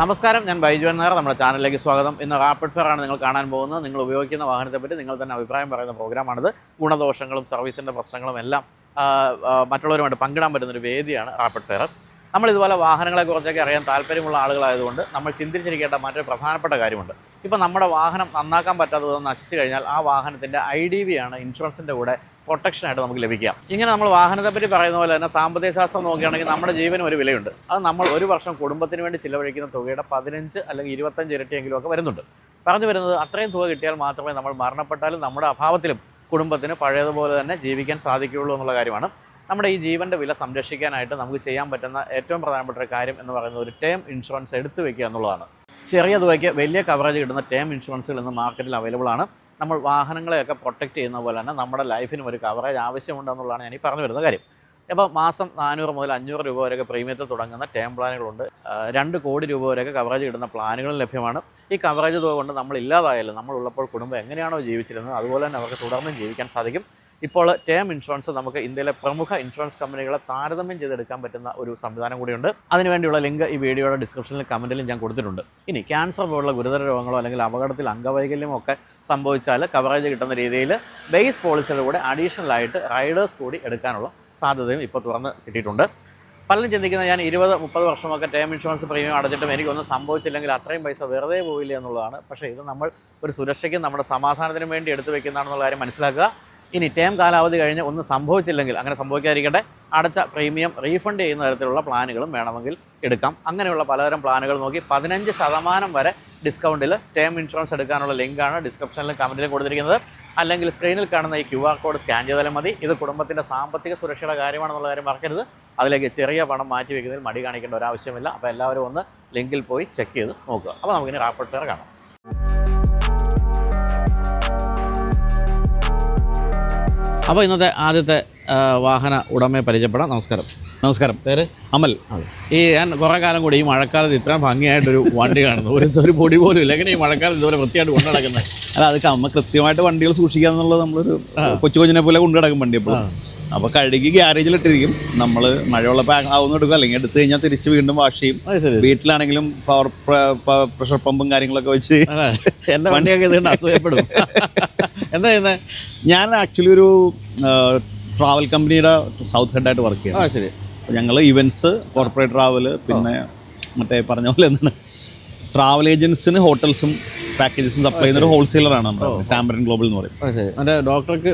നമസ്കാരം. ഞാൻ ബൈജു നായർ നമ്മുടെ ചാനലിലേക്ക് സ്വാഗതം. ഇന്ന് റാപ്പിഡ് ഫെയർ ആണ് നിങ്ങൾ കാണാൻ പോകുന്നത്. നിങ്ങൾ ഉപയോഗിക്കുന്ന വാഹനത്തെ പറ്റി നിങ്ങൾ തന്നെ അഭിപ്രായം പറയുന്ന പ്രോഗ്രാമാണിത് ഗുണദോഷങ്ങളും സർവീസിന്റെ പ്രശ്നങ്ങളും എല്ലാം മറ്റുള്ളവരുമായിട്ട് പങ്കിടാൻ പറ്റുന്ന ഒരു വേദിയാണ് റാപ്പിഡ് ഫെയർ നമ്മൾ ഇതുപോലെ വാഹനങ്ങളെ കുറിച്ചൊക്കെ അറിയാൻ താല്പര്യമുള്ള ആളുകളായതുകൊണ്ട് നമ്മൾ ചിന്തിച്ചിരിക്കേണ്ട മറ്റൊരു പ്രധാനപ്പെട്ട കാര്യമുണ്ട്. ഇപ്പോൾ നമ്മുടെ വാഹനം നന്നാക്കാൻ പറ്റാത്ത വിധം നശിച്ചു കഴിഞ്ഞാൽ ആ വാഹനത്തിന്റെ ഐ ഡി വി ആണ് ഇൻഷുറൻസിന്റെ കൂടെ പ്രൊട്ടക്ഷൻ ആയിട്ട് നമുക്ക് ലഭിക്കാം. ഇങ്ങനെ നമ്മൾ വാഹനത്തെ പറ്റി പറയുന്ന പോലെ തന്നെ സാമ്പത്തിക ശാസ്ത്രം നോക്കുകയാണെങ്കിൽ നമ്മുടെ ജീവനും ഒരു വിലയുണ്ട്. അത് നമ്മൾ ഒരു വർഷം കുടുംബത്തിന് വേണ്ടി ചിലവഴിക്കുന്ന തുകയുടെ പതിനഞ്ച് അല്ലെങ്കിൽ ഇരുപത്തഞ്ച് ഇരട്ടിയെങ്കിലും ഒക്കെ വരുന്നുണ്ട്. പറഞ്ഞു വരുന്നത് അത്രയും തുക കിട്ടിയാൽ മാത്രമേ നമ്മൾ മരണപ്പെട്ടാലും നമ്മുടെ അഭാവത്തിലും കുടുംബത്തിന് പഴയതുപോലെ തന്നെ ജീവിക്കാൻ സാധിക്കുകയുള്ളൂ എന്നുള്ള കാര്യമാണ്. നമ്മുടെ ഈ ജീവന്റെ വില സംരക്ഷിക്കാനായിട്ട് നമുക്ക് ചെയ്യാൻ പറ്റുന്ന ഏറ്റവും പ്രധാനപ്പെട്ട ഒരു കാര്യം എന്ന് പറയുന്നത് ഒരു ടേം ഇൻഷുറൻസ് എടുത്തു വെക്കുക എന്നുള്ളതാണ്. ചെറിയ തുകയ്ക്ക് വലിയ കവറേജ് കിട്ടുന്ന ടേം ഇൻഷുറൻസുകൾ ഇന്ന് മാർക്കറ്റിൽ അവൈലബിൾ ആണ്. നമ്മൾ വാഹനങ്ങളെയൊക്കെ പ്രൊട്ടക്റ്റ് ചെയ്യുന്ന പോലെ തന്നെ നമ്മുടെ ലൈഫിനും ഒരു കവറേജ് ആവശ്യമുണ്ടെന്നുള്ളതാണ് ഞാൻ ഈ പറഞ്ഞു വരുന്ന കാര്യം. അപ്പോൾ മാസം നാനൂറ് മുതൽ അഞ്ഞൂറ് രൂപ വരെയൊക്കെ പ്രീമിയത്തിൽ തുടങ്ങുന്ന ടേം പ്ലാനുകളുണ്ട് രണ്ട് കോടി രൂപ വരെയൊക്കെ കവറേജ് കിട്ടുന്ന പ്ലാനുകളും ലഭ്യമാണ്. ഈ കവറേജ് തുക കൊണ്ട് നമ്മൾ ഇല്ലാതായാലും നമ്മളുള്ളപ്പോൾ കുടുംബം എങ്ങനെയാണോ ജീവിച്ചിരുന്നത് അതുപോലെ തന്നെ അവർക്ക് തുടർന്നും ജീവിക്കാൻ സാധിക്കും. ഇപ്പോൾ ടേം ഇൻഷുറൻസ് നമുക്ക് ഇന്ത്യയിലെ പ്രമുഖ ഇൻഷുറൻസ് കമ്പനികളെ താരതമ്യം ചെയ്തെടുക്കാൻ പറ്റുന്ന ഒരു സംവിധാനം കൂടിയുണ്ട്. അതിനുവേണ്ടിയുള്ള ലിങ്ക് ഈ വീഡിയോയുടെ ഡിസ്ക്രിപ്ഷനിൽ കമന്റിലും ഞാൻ കൊടുത്തിട്ടുണ്ട്. ഇനി ക്യാൻസർ പോലുള്ള ഗുരുതര രോഗങ്ങളോ അല്ലെങ്കിൽ അപകടത്തിൽ അംഗവൈകല്യമോ ഒക്കെ സംഭവിച്ചാൽ കവറേജ് കിട്ടുന്ന രീതിയിൽ ബേസ് പോളിസിയുടെ കൂടെ അഡീഷണൽ ആയിട്ട് റൈഡേഴ്സ് കൂടി എടുക്കാനുള്ള സാധ്യതയും ഇപ്പോൾ തുറന്ന് കിട്ടിയിട്ടുണ്ട്. പലരും ചിന്തിക്കുന്ന ഞാൻ ഇരുപത് മുപ്പത് വർഷമൊക്കെ ടേം ഇൻഷുറൻസ് പ്രീമിയം അടച്ചിട്ടും എനിക്കൊന്നും സംഭവിച്ചില്ലെങ്കിൽ അത്രയും പൈസ വെറുതെ പോയില്ല എന്നുള്ളതാണ്. പക്ഷേ ഇത് നമ്മൾ ഒരു സുരക്ഷയ്ക്കും നമ്മുടെ സമാധാനത്തിനും വേണ്ടി എടുത്തു വെക്കുന്നതാണെന്നുള്ള കാര്യം മനസ്സിലാക്കുക. ഇനി ടേം കാലാവധി കഴിഞ്ഞ് ഒന്നും സംഭവിച്ചില്ലെങ്കിൽ അങ്ങനെ സംഭവിക്കാതിരിക്കട്ടെ. അടച്ച പ്രീമിയം റീഫണ്ട് ചെയ്യുന്ന തരത്തിലുള്ള പ്ലാനുകളും വേണമെങ്കിൽ എടുക്കാം. അങ്ങനെയുള്ള പലതരം പ്ലാനുകൾ നോക്കി പതിനഞ്ച് ശതമാനം വരെ ഡിസ്കൗണ്ടിൽ ടേം ഇൻഷുറൻസ് എടുക്കാനുള്ള ലിങ്കാണ് ഡിസ്ക്രിപ്ഷനിലും കമന്റിലും കൊടുത്തിരിക്കുന്നത്. അല്ലെങ്കിൽ സ്ക്രീനിൽ കാണുന്ന ഈ ക്യു ആർ കോഡ് സ്കാൻ ചെയ്താലും മതി. ഇത് കുടുംബത്തിന്റെ സാമ്പത്തിക സുരക്ഷയുടെ കാര്യമാണെന്നുള്ള കാര്യം മറക്കരുത്. അതിലേക്ക് ചെറിയ പണം മാറ്റി വയ്ക്കുന്നതിൽ മടി കാണിക്കേണ്ട ഒരാവശ്യമില്ല. അപ്പോൾ എല്ലാവരും ഒന്ന് ലിങ്കിൽ പോയി ചെക്ക് ചെയ്ത് നോക്കുക. അപ്പോൾ നമുക്കിനി റാപ്പിഡ് ഫെയർ കാണാം. അപ്പോൾ ഇന്നത്തെ ആദ്യത്തെ വാഹന ഉടമയെ പരിചയപ്പെടാം. നമസ്കാരം. നമസ്കാരം. പേര്? അമൽ. ഈ ഞാൻ കുറേ കാലം കൂടി ഈ മഴക്കാലത്ത് ഇത്രയും ഭംഗിയായിട്ടൊരു വണ്ടി കാണുന്നു. ഒരു ഒരു പൊടി പോലും ഇല്ല. എങ്ങനെ ഈ മഴക്കാലത്ത് ഇതുപോലെ വൃത്തിയായിട്ട് കൊണ്ടു നടക്കുന്നത് അല്ല അത് അമ്മ കൃത്യമായിട്ട് വണ്ടികൾ സൂക്ഷിക്കുക എന്നുള്ളത് നമ്മളൊരു കൊച്ചു കൊച്ചിനെ പോലെ കൊണ്ടു നടക്കും വണ്ടി എപ്പോഴും. അപ്പോൾ കഴുകി ഗ്യാരേജിൽ ഇട്ടിരിക്കും. നമ്മൾ മഴയുള്ളപ്പോൾ ആവുന്ന എടുക്കും. അല്ലെങ്കിൽ എടുത്തു കഴിഞ്ഞാൽ തിരിച്ച് വീണ്ടും വാഷ് ചെയ്യും. വീട്ടിലാണെങ്കിലും പവർ പ്രഷർ പമ്പും കാര്യങ്ങളൊക്കെ വെച്ച്. എന്റെ വണ്ടിയൊക്കെ ഇതുകൊണ്ട് അസൂയപ്പെടും. എന്താ ചെയ്യുന്നത് ഞാൻ ആക്ച്വലി ഒരു ട്രാവൽ കമ്പനിയുടെ സൗത്ത് ഹെഡായിട്ട് വർക്ക് ചെയ്യുന്നത് ആ ശരി. ഞങ്ങൾ ഇവന്റ്സ് കോർപ്പറേറ്റ് ട്രാവൽ പിന്നെ മറ്റേ പറഞ്ഞ പോലെ എന്താണ്? ട്രാവൽ ഏജൻസിന് ഹോട്ടൽസും പാക്കേജസും സപ്ലൈ ചെയ്യുന്ന ഒരു ഹോൾസെയിലറാണ് നമ്മുടെ ടാമ്പരൻ ഗ്ലോബൽ എന്ന് പറയും. ഡോക്ടർക്ക്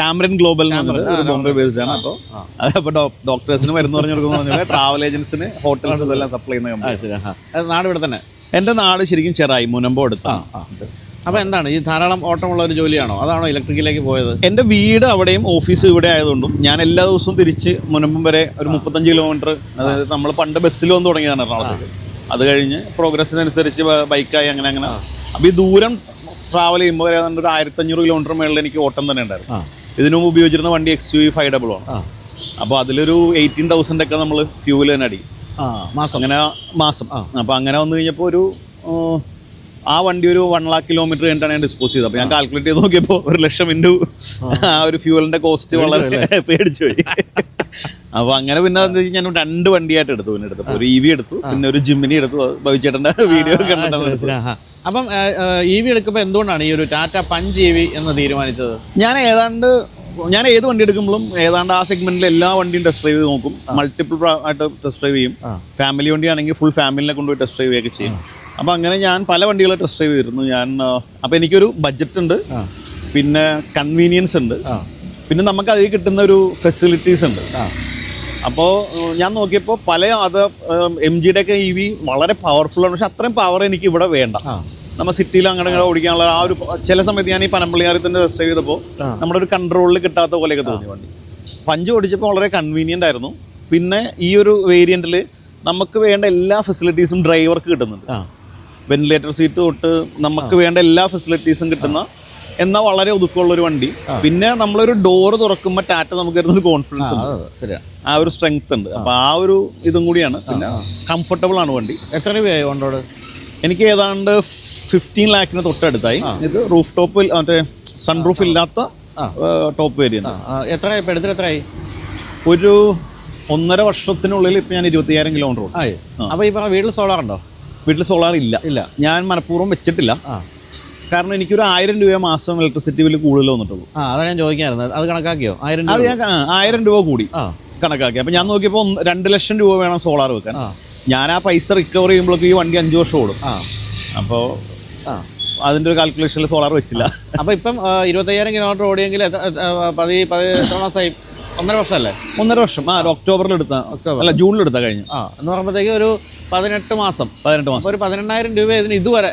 കമ്പനിയുടെ? ഗ്ലോബൽ എന്ന് ബോംബെ ബേസ്ഡ് ആണ്. അപ്പോൾ അതപ്പോൾ ഡോക്ടേഴ്സിന് മരുന്ന് പറഞ്ഞു കൊടുക്കുന്ന ട്രാവൽ ഏജൻസിന് ഹോട്ടൽസ് ഇതെല്ലാം സപ്ലൈ ചെയ്യുന്ന നാട് ഇവിടെ തന്നെ. എന്റെ നാട് ശരിക്കും ചെറായി മുനമ്പോ എടുത്ത അപ്പൊ അപ്പോൾ എന്താണ്? ഈ ധാരാളം ഓട്ടമുള്ള ഒരു ജോലിയാണോ? അതാണോ ഇലക്ട്രിക്കിലേക്ക് പോയത്? എന്റെ വീട് അവിടെയും ഓഫീസ് ഇവിടെ ആയതുകൊണ്ടും ഞാൻ എല്ലാ ദിവസവും തിരിച്ച് മുനമ്പം വരെ ഒരു മുപ്പത്തഞ്ച് കിലോമീറ്റർ അതായത് നമ്മൾ പണ്ട് ബസ്സിൽ വന്ന് തുടങ്ങിയതാണ് എറണാകുളത്തേക്ക്. അത് കഴിഞ്ഞ് പ്രോഗ്രസ്സിനനുസരിച്ച് ബൈക്കായി അങ്ങനെ അങ്ങനെ. അപ്പോൾ ഈ ദൂരം ട്രാവൽ ചെയ്യുമ്പോൾ ഒരു ആയിരത്തഞ്ഞൂറ് കിലോമീറ്റർ മേളിൽ എനിക്ക് ഓട്ടം തന്നെ ഉണ്ടായിരുന്നു. ഇതിനു മുമ്പ് ഉപയോഗിച്ചിരുന്ന വണ്ടി എക്സ് യു ഫൈവ് ഡബിൾ ആണ്. അപ്പോൾ അതിലൊരു എയ്റ്റീൻ തൗസൻഡ് ഒക്കെ നമ്മൾ ഫ്യൂവൽ തന്നെ അടിക്കും മാസം. അങ്ങനെ മാസം. അപ്പോൾ അങ്ങനെ വന്നു കഴിഞ്ഞപ്പോൾ ഒരു ആ, വണ്ടി ഒരു വൺ ലാക്ക് കിലോമീറ്റർ കഴിഞ്ഞിട്ടാണ് ഞാൻ ഡിസ്പോസ് ചെയ്തത്. അപ്പോൾ ഞാൻ കാൽക്കുലേറ്റ് ചെയ്ത് നോക്കിയപ്പോൾ ഒരു ലക്ഷം ഇൻഡു ആ. ഒരു ഫ്യൂവലിന്റെ കോസ്റ്റ് വളരെ പേടിച്ചു പോയി. അപ്പോൾ അങ്ങനെ പിന്നെ എന്താ വെച്ചാൽ ഞാൻ രണ്ട് വണ്ടിയായിട്ട് എടുത്തു പിന്നെ എടുത്തു. ഒരു ഇ വി എടുത്തു പിന്നെ ഒരു ജിമ്മിനി എടുത്തു. ഭവിച്ചേട്ടന്റെ വീഡിയോ കണ്ടിട്ടുണ്ട്. അപ്പം ഇ വി എടുക്കുമ്പോൾ എന്തുകൊണ്ടാണ് ഈ ഒരു ടാറ്റ പഞ്ച് ഇ വി എന്ന് തീരുമാനിച്ചത്? ഞാൻ ഏതാണ്ട് ഞാൻ ഏത് വണ്ടി എടുക്കുമ്പോഴും ഏതാണ്ട് ആ സെഗ്മെന്റിൽ എല്ലാ വണ്ടിയും ടെസ്റ്റ് ഡ്രൈവ് ചെയ്ത് നോക്കും. മൾട്ടിപ്പിൾ ആയിട്ട് ടെസ്റ്റ് ഡ്രൈവ് ചെയ്യും. ഫാമിലി വണ്ടിയാണെങ്കിൽ ഫുൾ ഫാമിലിനെ കൊണ്ടുപോയി ടെസ്റ്റ് ഡ്രൈവ് ഒക്കെ ചെയ്യും. അപ്പോൾ അങ്ങനെ ഞാൻ പല വണ്ടികളെ ടെസ്റ്റ് ഡ്രൈവ് ചെയ്തിരുന്നു. ഞാൻ അപ്പോൾ എനിക്കൊരു ബഡ്ജറ്റ് ഉണ്ട്. പിന്നെ കൺവീനിയൻസ് ഉണ്ട്. പിന്നെ നമുക്ക് അതിൽ കിട്ടുന്ന ഒരു ഫെസിലിറ്റീസ് ഉണ്ട്. അപ്പോൾ ഞാൻ നോക്കിയപ്പോൾ പല അത് എം ജിയുടെ ഒക്കെ ഇ വി വളരെ പവർഫുൾ ആണ്. പക്ഷെ അത്രയും പവർ എനിക്ക് ഇവിടെ വേണ്ട. നമ്മൾ സിറ്റിയിൽ അങ്ങനെ ഓടിക്കാനുള്ള ആ ഒരു ചില സമയത്ത് ഞാൻ ഈ പനമ്പള്ളിയാരത്തിന്റെ ടെസ്റ്റ് ചെയ്തപ്പോൾ. നമ്മുടെ ഒരു കൺട്രോളിൽ കിട്ടാത്ത പോലെയൊക്കെ തോന്നി വണ്ടി. പഞ്ച് ഓടിച്ചപ്പോൾ വളരെ കൺവീനിയന്റ് ആയിരുന്നു. പിന്നെ ഈ ഒരു വേരിയന്റിൽ നമുക്ക് വേണ്ട എല്ലാ ഫെസിലിറ്റീസും ഡ്രൈവർക്ക് കിട്ടുന്നുണ്ട്. വെന്റിലേറ്റർ സീറ്റ് തൊട്ട് നമുക്ക് വേണ്ട എല്ലാ ഫെസിലിറ്റീസും കിട്ടുന്ന എന്നാൽ വളരെ ഒതുക്കമുള്ള ഒരു വണ്ടി. പിന്നെ നമ്മളൊരു ഡോർ തുറക്കുമ്പോൾ ടാറ്റ നമുക്ക് ഒരു കോൺഫിഡൻസ് ഉണ്ട്. ആ ഒരു സ്ട്രെങ്ത് ഉണ്ട്. അപ്പോൾ ആ. ഒരു ഇതും കൂടിയാണ്. പിന്നെ കംഫർട്ടബിൾ ആണ് വണ്ടി. എത്ര രൂപയായി കൊണ്ടോട് എനിക്ക് ഏതാണ്ട് ഫിഫ്റ്റീൻ ലാക്കിന് തൊട്ടടുത്തായി. ഇത് റൂഫ് ടോപ്പിൽ മറ്റേ സൺ റൂഫ് ഇല്ലാത്ത ടോപ്പ് വേരിയന്റ് എത്ര എടുത്തിട്ട് എത്രയായി? ഒരു ഒന്നര വർഷത്തിനുള്ളിൽ ഇപ്പം ഞാൻ ഇരുപത്തിയായിരം കിലോമീറ്റർ ഓടും. ആയി. അപ്പോൾ ഈ പറഞ്ഞ വീട്ടിൽ സോളാർ ഉണ്ടോ? വീട്ടിൽ സോളാർ ഇല്ല. ഇല്ല. ഞാൻ മനഃപൂർവം വെച്ചിട്ടില്ല. കാരണം എനിക്കൊരു ആയിരം രൂപ മാസം ഇലക്ട്രിസിറ്റി ബില്ല് കൂടുതൽ വന്നിട്ടുള്ളൂ. ആ അതാണ് ഞാൻ ചോദിക്കാറുണ്ട് അത് കണക്കാക്കിയോ? ആയിരം അത് ഞാൻ ആയിരം രൂപ കൂടി കണക്കാക്കി. അപ്പം ഞാൻ നോക്കിയപ്പോൾ രണ്ട് ലക്ഷം രൂപ വേണം സോളാർ വെക്കാൻ. ഞാൻ ആ പൈസ റിക്കവർ ചെയ്യുമ്പോഴേക്കും ഈ വണ്ടി അഞ്ച് വർഷം ഓടും. ആ. അപ്പോൾ ആ അതിന്റെ ഒരു കാൽക്കുലേഷനിൽ സോളാർ വെച്ചില്ല. അപ്പൊ ഇപ്പം ഇരുപത്തയ്യായിരം കിലോമീറ്റർ ഓടിയെങ്കിൽ പതി പതി എത്ര മാസമായി ഒന്നര വർഷമല്ലേ? ഒന്നര വർഷം. ആ ഒക്ടോബറിൽ എടുത്ത. ഒക്ടോബർ. അല്ല ജൂണിൽ എടുത്ത കഴിഞ്ഞു ആ എന്ന് പറയുമ്പോഴത്തേക്ക് ഒരു പതിനെട്ട് മാസം. പതിനെട്ട് മാസം. ഒരു പതിനെണ്ണായിരം രൂപ ഇതിന് ഇതുവരെ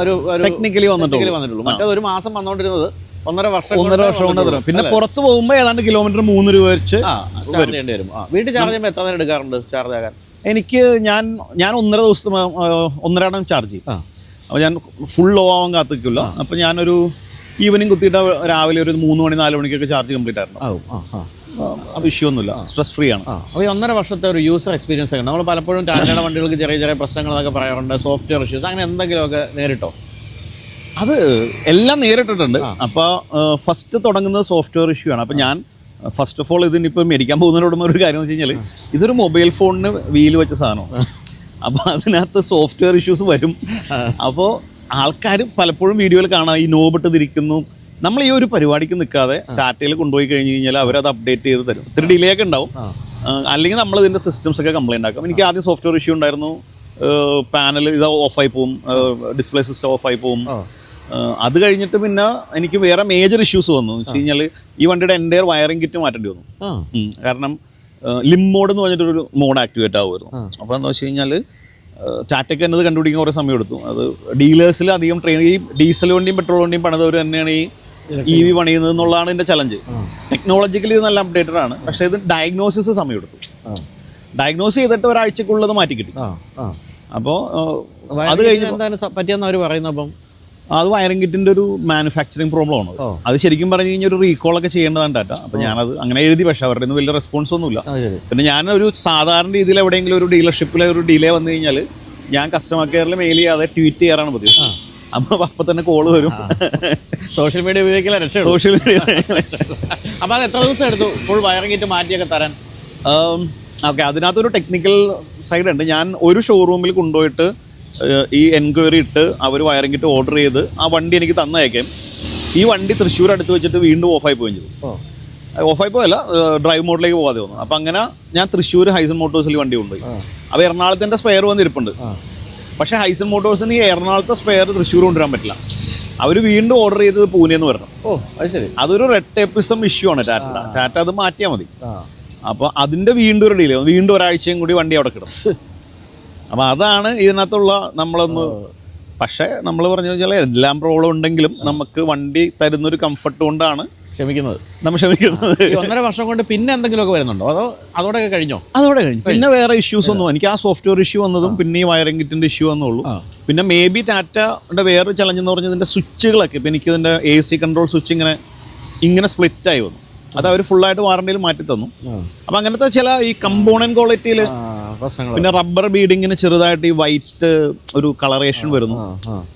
ഒരു ടെക്നിക്കലി വന്നിട്ടുള്ളൂ. മറ്റേത് ഒരു മാസം വന്നോണ്ടിരുന്നത് ഒന്നര വർഷം ഒന്നര വർഷം കൊണ്ട് പിന്നെ പുറത്ത് പോകുമ്പോൾ ഏതാണ്ട് കിലോമീറ്റർ മൂന്ന് രൂപ വെച്ച് വരും. വീട്ടിൽ ചാർജ് ചെയ്യുമ്പോൾ എത്ര നേരം എടുക്കാറുണ്ട് ചാർജ് ആകാൻ? എനിക്ക് ഞാൻ ഞാൻ ഒന്നര ദിവസം ഒന്നര ഒന്നരാടം ചാർജ് ചെയ്യും. അപ്പോൾ ഞാൻ ഫുൾ ലോ ആവാൻ കാത്തിക്കില്ല അപ്പോൾ ഞാനൊരു ഈവനിങ് കുത്തിയിട്ട് രാവിലെ ഒരു മൂന്ന് മണി നാല് മണിക്കൊക്കെ ചാർജ് കംപ്ലീറ്റ് ആയിരുന്നു. ആവും. ആ ആ. അപ്പോൾ ഇഷ്യൂ ഒന്നുമില്ല. സ്ട്രെസ് ഫ്രീ ആണ്. അപ്പോൾ ഈ ഒന്നര വർഷത്തെ ഒരു യൂസർ എക്സ്പീരിയൻസ് ഒക്കെ നമ്മൾ പലപ്പോഴും ടാറ്റയുടെ വണ്ടികൾക്ക് ചെറിയ ചെറിയ പ്രശ്നങ്ങൾ എന്നൊക്കെ പറയാറുണ്ട്. സോഫ്റ്റ്വെയർ ഇഷ്യൂസ് അങ്ങനെ എന്തെങ്കിലുമൊക്കെ നേരിട്ടോ? അത് എല്ലാം നേരിട്ടിട്ടുണ്ട്. അപ്പോൾ ഫസ്റ്റ് തുടങ്ങുന്നത് സോഫ്റ്റ്വെയർ ഇഷ്യൂ ആണ്. അപ്പോൾ ഞാൻ ഫസ്റ്റ് ഓഫ് ഓൾ ഇതിനിപ്പോൾ മേടിക്കാൻ പോകുന്നതിനോടും ഒരു കാര്യം എന്ന് വെച്ച് കഴിഞ്ഞാൽ ഇതൊരു മൊബൈൽ ഫോണിന് വീൽ വെച്ച സാധനമാണ്. അപ്പോൾ അതിനകത്ത് സോഫ്റ്റ്വെയർ ഇഷ്യൂസ് വരും. അപ്പോൾ ആൾക്കാർ പലപ്പോഴും വീഡിയോയിൽ കാണാം ഈ നോബിട്ട് തിരിക്കുന്നു നമ്മൾ ഈ ഒരു പരിപാടിക്ക് നിൽക്കാതെ ടാറ്റയിൽ കൊണ്ടുപോയി കഴിഞ്ഞ് കഴിഞ്ഞാൽ അവരത് അപ്ഡേറ്റ് ചെയ്ത് തരും. ഇത്തിരി ഡിലേ ഒക്കെ ഉണ്ടാവും. അല്ലെങ്കിൽ നമ്മൾ ഇതിന്റെ സിസ്റ്റംസ് ഒക്കെ കംപ്ലൈന്റ് ആക്കും. എനിക്ക് ആദ്യം സോഫ്റ്റ്വെയർ ഇഷ്യൂ ഉണ്ടായിരുന്നു. പാനൽ ഇത് ഓഫായി പോവും. ഡിസ്പ്ലേ സിസ്റ്റം ഓഫായി പോവും. അത് കഴിഞ്ഞിട്ട് പിന്നെ എനിക്ക് വേറെ മേജർ ഇഷ്യൂസ് വന്നു. എന്ന് വെച്ച് കഴിഞ്ഞാൽ ഈ വണ്ടിയുടെ എന്റെ വയറിംഗ് കിറ്റ് മാറ്റേണ്ടി വന്നു. കാരണം ലിം മോഡ് എന്ന് പറഞ്ഞിട്ടൊരു മോഡ് ആക്ടിവേറ്റ് ആവുമായിരുന്നു. അപ്പോൾ എന്താ വെച്ച് കഴിഞ്ഞാൽ ടാറ്റയ്ക്ക് എന്നത് കണ്ടുപിടിക്കാൻ കുറേ സമയം എടുത്തു. അത് ഡീലേഴ്സിൽ അധികം ട്രെയിൻ ഈ ഡീസൽ വണ്ടിയും പെട്രോൾ വണ്ടിയും പണിതവർ തന്നെയാണ് ഈ ഇ വി പണിയുന്നത് എന്നുള്ളതാണ് ഇതിന്റെ ചലഞ്ച് ടെക്നോളജിക്കലി ഇത് നല്ല അപ്ഡേറ്റഡ് ആണ്. പക്ഷേ ഇത് ഡയഗ്നോസിസ് സമയം എടുത്തു. ഡയഗ്നോസ് ചെയ്തിട്ട് ഒരാഴ്ചക്കുള്ളത് മാറ്റി കിട്ടി. അപ്പോൾ അത് കഴിഞ്ഞ് പറ്റിയെന്ന് അവർ പറയുന്നത് അപ്പം അത് വയറിംഗ് കിറ്റിന്റെ ഒരു മാനുഫാക്ചറിങ് പ്രോബ്ലം ആണ്. അത് ശരിക്കും പറഞ്ഞു കഴിഞ്ഞാൽ ഒരു റീകോൾ ഒക്കെ ചെയ്യേണ്ടതാണ് ടാറ്റ അപ്പൊ ഞാനത് അങ്ങനെ എഴുതി പക്ഷെ അവരുടെ ഒന്നും വലിയ റെസ്പോൺസ് ഒന്നുമില്ല. പിന്നെ ഞാൻ ഒരു സാധാരണ രീതിയിൽ എവിടെയെങ്കിലും ഒരു ഡീലർഷിപ്പിലെ ഒരു ഡിലേ വന്നു കഴിഞ്ഞാൽ ഞാൻ കസ്റ്റമർ കെയറിൽ മെയിൽ ചെയ്യാതെ ട്വീറ്റ് ചെയ്യാറാണ് പതിവ്. അപ്പൊ അപ്പൊ തന്നെ കോൾ വരും. സോഷ്യൽ മീഡിയ ഉപയോഗിക്കില്ല സോഷ്യൽ മീഡിയ അപ്പൊ അത് എത്ര ദിവസം എടുത്തു ഫുൾ വയറിംഗ് കിറ്റ് മാറ്റിയൊക്കെ തരാൻ? ഓക്കെ അതിനകത്തൊരു ടെക്നിക്കൽ സൈഡ് ഉണ്ട്. ഞാൻ ഒരു ഷോറൂമിൽ കൊണ്ടുപോയിട്ട് ഈ എൻക്വയറി ഇട്ട് അവർ വയറിംഗ് ഇട്ട് ഓർഡർ ചെയ്ത് ആ വണ്ടി എനിക്ക് തന്നയക്കാം ഈ വണ്ടി തൃശ്ശൂർ അടുത്ത് വെച്ചിട്ട് വീണ്ടും ഓഫായി പോവുകയും ചെയ്തു. ഓഫായി പോയല്ല ഡ്രൈവ് മോഡിലേക്ക് പോകാതെ വന്നു. അപ്പം അങ്ങനെ ഞാൻ തൃശ്ശൂർ ഹൈസൺ മോട്ടോഴ്സിൽ വണ്ടി കൊണ്ടുപോയി. അപ്പോൾ എറണാകുളത്തിന്റെ സ്പെയർ വന്നിരിപ്പുണ്ട് പക്ഷെ ഹൈസൺ മോട്ടോഴ്സിന് ഈ എറണാകുളത്തെ സ്പെയർ തൃശ്ശൂർ കൊണ്ടുവരാൻ പറ്റില്ല. അവർ വീണ്ടും ഓർഡർ ചെയ്തത് പൂനെന്ന് പറഞ്ഞു. ഓ അത് ശരി. അതൊരു റെഡ് ടേപ്പിസം ഇഷ്യൂ ആണ് ടാറ്റ ടാറ്റ അത് മാറ്റിയാൽ മതി. അപ്പോൾ അതിന്റെ വീണ്ടും ഒരു ഡീലേ വീണ്ടും ഒരാഴ്ചയും കൂടി വണ്ടി അവിടെ കിടന്നു അപ്പോൾ അതാണ് ഇതിനകത്തുള്ള നമ്മളൊന്ന് പക്ഷേ നമ്മൾ പറഞ്ഞു കഴിഞ്ഞാൽ എല്ലാം പ്രോബ്ലം ഉണ്ടെങ്കിലും നമുക്ക് വണ്ടി തരുന്നൊരു കംഫർട്ട് കൊണ്ടാണ് ക്ഷമിക്കുന്നത്. നമ്മൾ ക്ഷമിക്കുന്നത്. ഒന്നര വർഷം കൊണ്ട് പിന്നെ എന്തെങ്കിലുമൊക്കെ വരുന്നുണ്ടോ? അതോ അതോടെ കഴിഞ്ഞോ? അതോടെ കഴിഞ്ഞു. പിന്നെ വേറെ ഇഷ്യൂസ് ഒന്നും എനിക്ക് ആ സോഫ്റ്റ്വെയർ ഇഷ്യൂ വന്നതും പിന്നെ ഈ വയറിംഗ് കിറ്റിന്റെ ഇഷ്യൂ വന്നുള്ളൂ. ഉള്ളൂ പിന്നെ മേ ബി ടാറ്റയുടെ വേറൊരു ചലഞ്ച് എന്ന് പറഞ്ഞാൽ ഇതിന്റെ സ്വിച്ചുകളൊക്കെ ഇപ്പം എനിക്ക് ഇതിന്റെ എ സി കൺട്രോൾ സ്വിച്ച് ഇങ്ങനെ ഇങ്ങനെ സ്പ്ലിറ്റ് ആയി വന്നു. അത് അവർ ഫുള്ളായിട്ട് വാറണ്ടിയിൽ മാറ്റി തന്നു. അപ്പം അങ്ങനത്തെ ചില ഈ കമ്പോണന്റ് ക്വാളിറ്റിയിൽ പിന്നെ റബ്ബർ ബീഡിങ്ങിന് ചെറുതായിട്ട് ഈ വൈറ്റ് ഒരു കളറേഷൻ വരുന്നു.